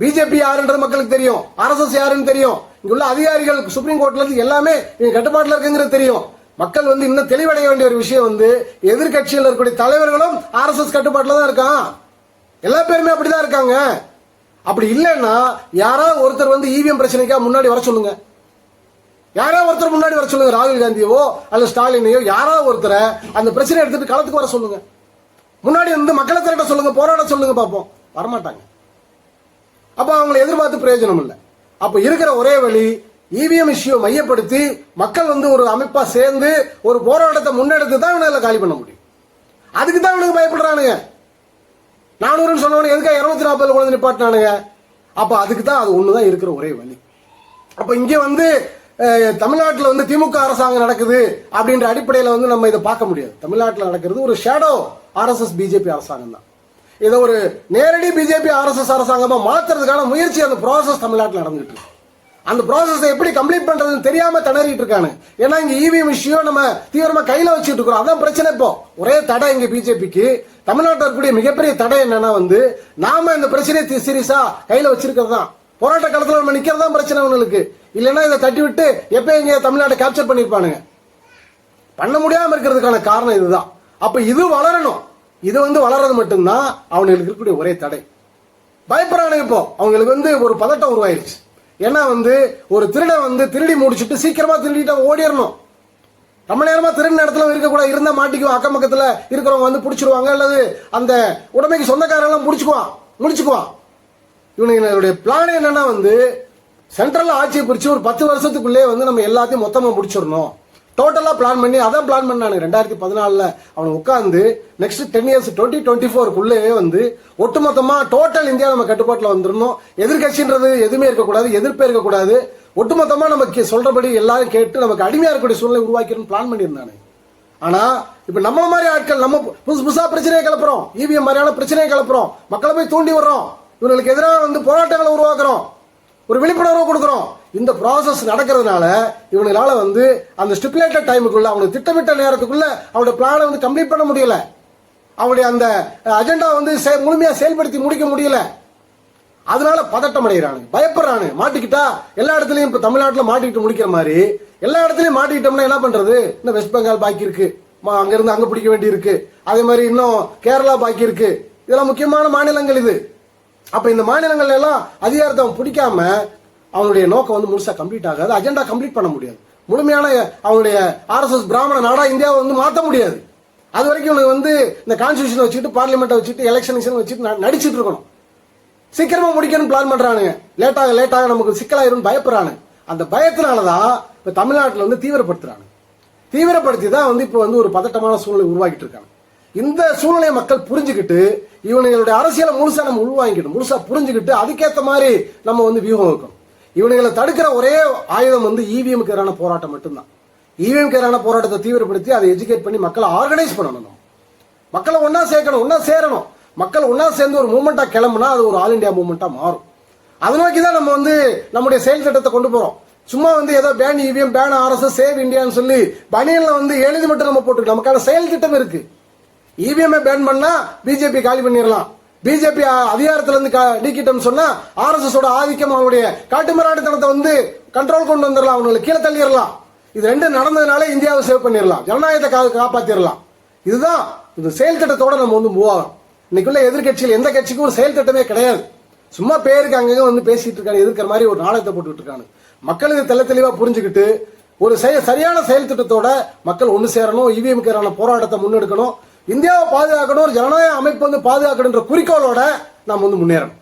பிஜேபி யாருன்றது மக்களுக்கு தெரியும். ஆர்எஸ்எஸ் யாருன்னு தெரியும். இங்க உள்ள அதிகாரிகள் சுப்ரீம் கோர்ட்ல இருந்து எல்லாமே இவங்க கட்டுப்பாட்டுல இருக்குங்கிறது தெரியும். மக்கள் வந்து இன்னும் தெளிவடைய வேண்டிய ஒரு விஷயம் வந்து எதிர்க்கட்சியில் இருக்கக்கூடிய தலைவர்களும் ஆர்எஸ்எஸ் கட்டுப்பாட்டில் தான் இருக்கான். எல்லா பேருமே அப்படிதான் இருக்காங்க. அப்படி இல்லைன்னா யாராவது ஒருத்தர் வந்து இவிஎம் பிரச்சனைக்கா முன்னாடி வர சொல்லுங்க. யாராவது ஒருத்தர் முன்னாடி வர சொல்லுங்க ராகுல் காந்தியவோ அல்ல ஸ்டாலினையோ யாராவது ஒருத்தரை அந்த பிரச்சனை எடுத்துட்டு களத்துக்கு வர சொல்லுங்க. முன்னாடி வந்து மக்களை திரட்ட சொல்லுங்க போராட சொல்லுங்க பார்ப்போம். வரமாட்டாங்க. அப்போ அவங்களை எதிர்பார்த்து பிரயோஜனம் இல்லை. அப்போ இருக்கிற ஒரே வழி இவிஎம் இஷ்யூ மையப்படுத்தி மக்கள் வந்து ஒரு அமைப்பா சேர்ந்து ஒரு போராட்டத்தை முன்னெடுத்து தான் இவனால காலி பண்ண முடியும். அதுக்கு தான் இவனுக்கு பயப்படுறானுங்க. நானூறுன்னு சொன்னவனு எதுக்காக இருநூத்தி நாற்பதுல குழந்தை நிப்பாட்டினானுங்க? அப்போ அதுக்கு தான் அது ஒன்று தான் இருக்கிற ஒரே வழி. அப்போ இங்கே வந்து தமிழ்நாட்டில் வந்து திமுக அரசாங்கம் நடக்குது அப்படின்ற அடிப்படையில் வந்து நம்ம இதை பார்க்க முடியாது. தமிழ்நாட்டில் நடக்கிறது ஒரு ஷேடோ ஆர்எஸ்எஸ் பிஜேபி அரசாங்கம் தான். இதை ஒரு நேரடி பிஜேபி ஆர்எஸ்எஸ் அரசாங்கமாக மாற்றுறதுக்கான முயற்சி அந்த ப்ராசஸ் தமிழ்நாட்டில் நடந்துட்டு இருக்கு. அந்த ப்ராசஸை எப்படி கம்ப்ளீட் பண்றதுன்னு தெரியாம திணறிட்டு இருக்காங்க ஏன்னா இங்க இவிஎம் விஷயம் நம்ம தீவிரமா கையில வச்சுட்டு இருக்கிறோம். அதான் பிரச்சனை இப்போ. ஒரே தடை இங்க பிஜேபிக்கு தமிழ்நாட்டில் இருக்கக்கூடிய மிகப்பெரிய தடை என்னன்னா வந்து நாம இந்த பிரச்சனையை சீரியஸா கையில வச்சிருக்கிறது தான் போராட்ட காலத்தில் நம்ம நிக்கிறது தான் பிரச்சனை உங்களுக்கு. இல்லைன்னா இதை தட்டி விட்டு எப்போ இங்க தமிழ்நாட்டை கேப்சர் பண்ணியிருப்பானுங்க. பண்ண முடியாமல் இருக்கிறதுக்கான காரணம் இதுதான். அப்போ இது வளரணும். இது வந்து வளர்றது மட்டும்தான் அவனுக்கு இருக்கக்கூடிய ஒரே தடை. பயப்படுறானுங்க இப்போ. அவங்களுக்கு வந்து ஒரு பதட்டம் உருவாயிருச்சு. ஏன்னா வந்து ஒரு திருடை வந்து திருடி முடிச்சுட்டு சீக்கிரமா திருடிட்டா ஓடிடணும். ரொம்ப நேரமா திருடின இடத்துல இருக்கக்கூடாது இருந்தா மாட்டிக்குவோம் அக்கம் பக்கத்துல இருக்கிறவங்க வந்து பிடிச்சிருவாங்க. அல்லது அந்த உடமைக்கு சொந்தக்காரெல்லாம் முடிச்சுக்குவான். முடிச்சுக்குவான் இவனுடைய பிளான் என்னன்னா வந்து சென்ட்ரல் ஆட்சியை பிரிச்சு ஒரு பத்து வருஷத்துக்குள்ளே வந்து நம்ம எல்லாத்தையும் மொத்தமாக முடிச்சிடணும். டோட்டலாக பிளான் பண்ணி அதான் பிளான் பண்ணானு. ரெண்டாயிரத்தி பதினாலில் அவனை உட்காந்து next ten years twenty twenty ஃபோருக்குள்ளேயே வந்து ஒட்டுமொத்தமாக டோட்டல் இந்தியா நம்ம கட்டுப்பாட்டில் வந்துடணும். எதிர்கட்சின்றது எதுவுமே இருக்கக்கூடாது எதிர்ப்பே இருக்கக்கூடாது. ஒட்டுமொத்தமாக நமக்கு சொல்கிறபடி எல்லாரும் கேட்டு நமக்கு அடிமையாக இருக்கக்கூடிய சூழ்நிலை உருவாக்கணும்னு பிளான் பண்ணியிருந்தானு. ஆனால் இப்போ நம்ம மாதிரி ஆட்கள் நம்ம புதுசு புதுசாக பிரச்சனையை கிளப்புறோம். இவிஎம் மாதிரியான பிரச்சனையை கிளப்புறோம். மக்களை போய் தூண்டி வர்றோம். இவங்களுக்கு எதிராக வந்து போராட்டங்களை உருவாக்குறோம். ஒரு விழிப்புணர்வு கொடுக்குறோம். இந்த ப்ராசஸ் நடக்கிறதுனால இவங்களால வந்து அந்த ஸ்டிப்புலேட்டட் டைமுக்குள்ள அவனுக்கு திட்டமிட்ட நேரத்துக்குள்ள அவனோட பிளானை வந்து கம்ப்ளீட் பண்ண முடியல. அவனுடைய அந்த அஜெண்டா வந்து முழுமையாக செயல்படுத்தி முடிக்க முடியல. அதனால பதட்டம் அடைகிறானு பயப்படுறானு மாட்டிக்கிட்டா எல்லா இடத்துலயும் இப்ப தமிழ்நாட்டில் மாட்டிக்கிட்டு முடிக்கிற மாதிரி எல்லா இடத்துலயும் மாட்டிக்கிட்டோம்னா என்ன பண்றது? இன்னும் வெஸ்ட் பெங்கால் பாக்கி இருக்கு. மா- அங்க பிடிக்க வேண்டி இருக்கு அதே மாதிரி இன்னும் கேரளா பாக்கி இருக்கு. இதெல்லாம் முக்கியமான மாநிலங்கள் இது. அப்ப இந்த மாநிலங்கள் எல்லாம் அதிகாரத்தை அவன் பிடிக்காம அவனுடைய நோக்கம் வந்து முழுசா கம்ப்ளீட் ஆகாது. அஜெண்டா கம்ப்ளீட் பண்ண முடியாது. முழுமையான அவனுடைய ஆர்எஸ்எஸ் பிராமண நாடா இந்தியாவை வந்து மாற்ற முடியாது. அது வரைக்கும் இவனுக்கு வந்து இந்த கான்ஸ்டியூஷன் வச்சுட்டு பார்லிமெண்ட்டை வச்சுட்டு எலெக்ஷன் வச்சுட்டு நடிச்சிட்டு இருக்கணும். சீக்கிரமா முடிக்கணும்னு பிளான் பண்றானுங்க. லேட்டாக லேட்டாக நமக்கு சிக்கலாயிரும் பயப்படுறானு அந்த பயத்தினாலதான் இப்ப தமிழ்நாட்டில் வந்து தீவிரப்படுத்துறாங்க தீவிரப்படுத்தி தான் வந்து இப்ப வந்து ஒரு பதட்டமான சூழ்நிலை உருவாக்கிட்டு இருக்காங்க. இந்த சூழ்நிலையை மக்கள் புரிஞ்சுக்கிட்டு இவனுங்களுடைய அரசியலை முழுசா நம்ம உள்வாங்கிக்கணும். முழுசா புரிஞ்சுக்கிட்டு அதுக்கேத்த மாதிரி நம்ம வந்து வியூகம் வைக்கணும். இவனுங்களை தடுக்கிற ஒரே ஆயுதம் வந்து இவிஎம்க்கு எதிரான போராட்டம் மட்டும்தான். இவிஎம்க்கு எதிரான போராட்டத்தை தீவிரப்படுத்தி அதை எஜுகேட் பண்ணி மக்களை ஆர்கனைஸ் பண்ணணும் மக்களை ஒன்னா சேர்க்கணும் ஒன்னா சேரணும். மக்கள் ஒன்னா சேர்ந்து ஒரு மூமெண்டா கிளம்புனா அது ஒரு ஆல் இந்தியா மூமெண்டா மாறும். அதை நோக்கி தான் நம்ம வந்து நம்முடைய செயல் திட்டத்தை கொண்டு போறோம். சும்மா வந்து ஏதோ ban EVM ban RSS save இந்தியான்னு சொல்லி பனியன்ல வந்து எழுதி மட்டும் நம்ம போட்டுருக்கோம் நமக்கான செயல் திட்டம் இருக்கு. இவிஎம்ஐ பேன் பண்ணா பிஜேபி காலி பண்ணிடலாம் பிஜேபி அதிகாரத்துல இருந்து நீக்கிட்டோம்னு சொன்னா ஆர்எஸ்எஸ் ஆதிக்கம் அவனுடைய காட்டுமிராண்டித்தனத்தை வந்து கண்ட்ரோல் கொண்டு வந்துடலாம் அவங்களுக்கு கீழே தள்ளிடலாம் இது ரெண்டும் நடந்ததுனால இந்தியாவை சேவ் பண்ணிடலாம் ஜனநாயகத்தை கா காப்பாத்திரலாம். இதுதான் இந்த செயல் திட்டத்தோட நம்ம வந்து மூவ் ஆகும் இன்னைக்குள்ள எதிர்கட்சியில் எந்த கட்சிக்கும் ஒரு செயல் திட்டமே கிடையாது. சும்மா பேருக்கு அங்கங்க வந்து பேசிட்டு இருக்காங்க எதிர்க்கிற மாதிரி ஒரு நாடகத்தை போட்டுக்கிட்டு இருக்காங்க. மக்கள் இது தெள்ள தெளிவா புரிஞ்சுக்கிட்டு ஒரு சரியான செயல் திட்டத்தோட மக்கள் ஒன்று சேரணும் இவிஎம்கான போராட்டத்தை முன்னெடுக்கணும். இந்தியாவை பாதுகாக்கணும் ஒரு ஜனநாயக அமைப்பு வந்து பாதுகாக்கணுன்ற குறிக்கோளோட நாம் வந்து முன்னேறணும்.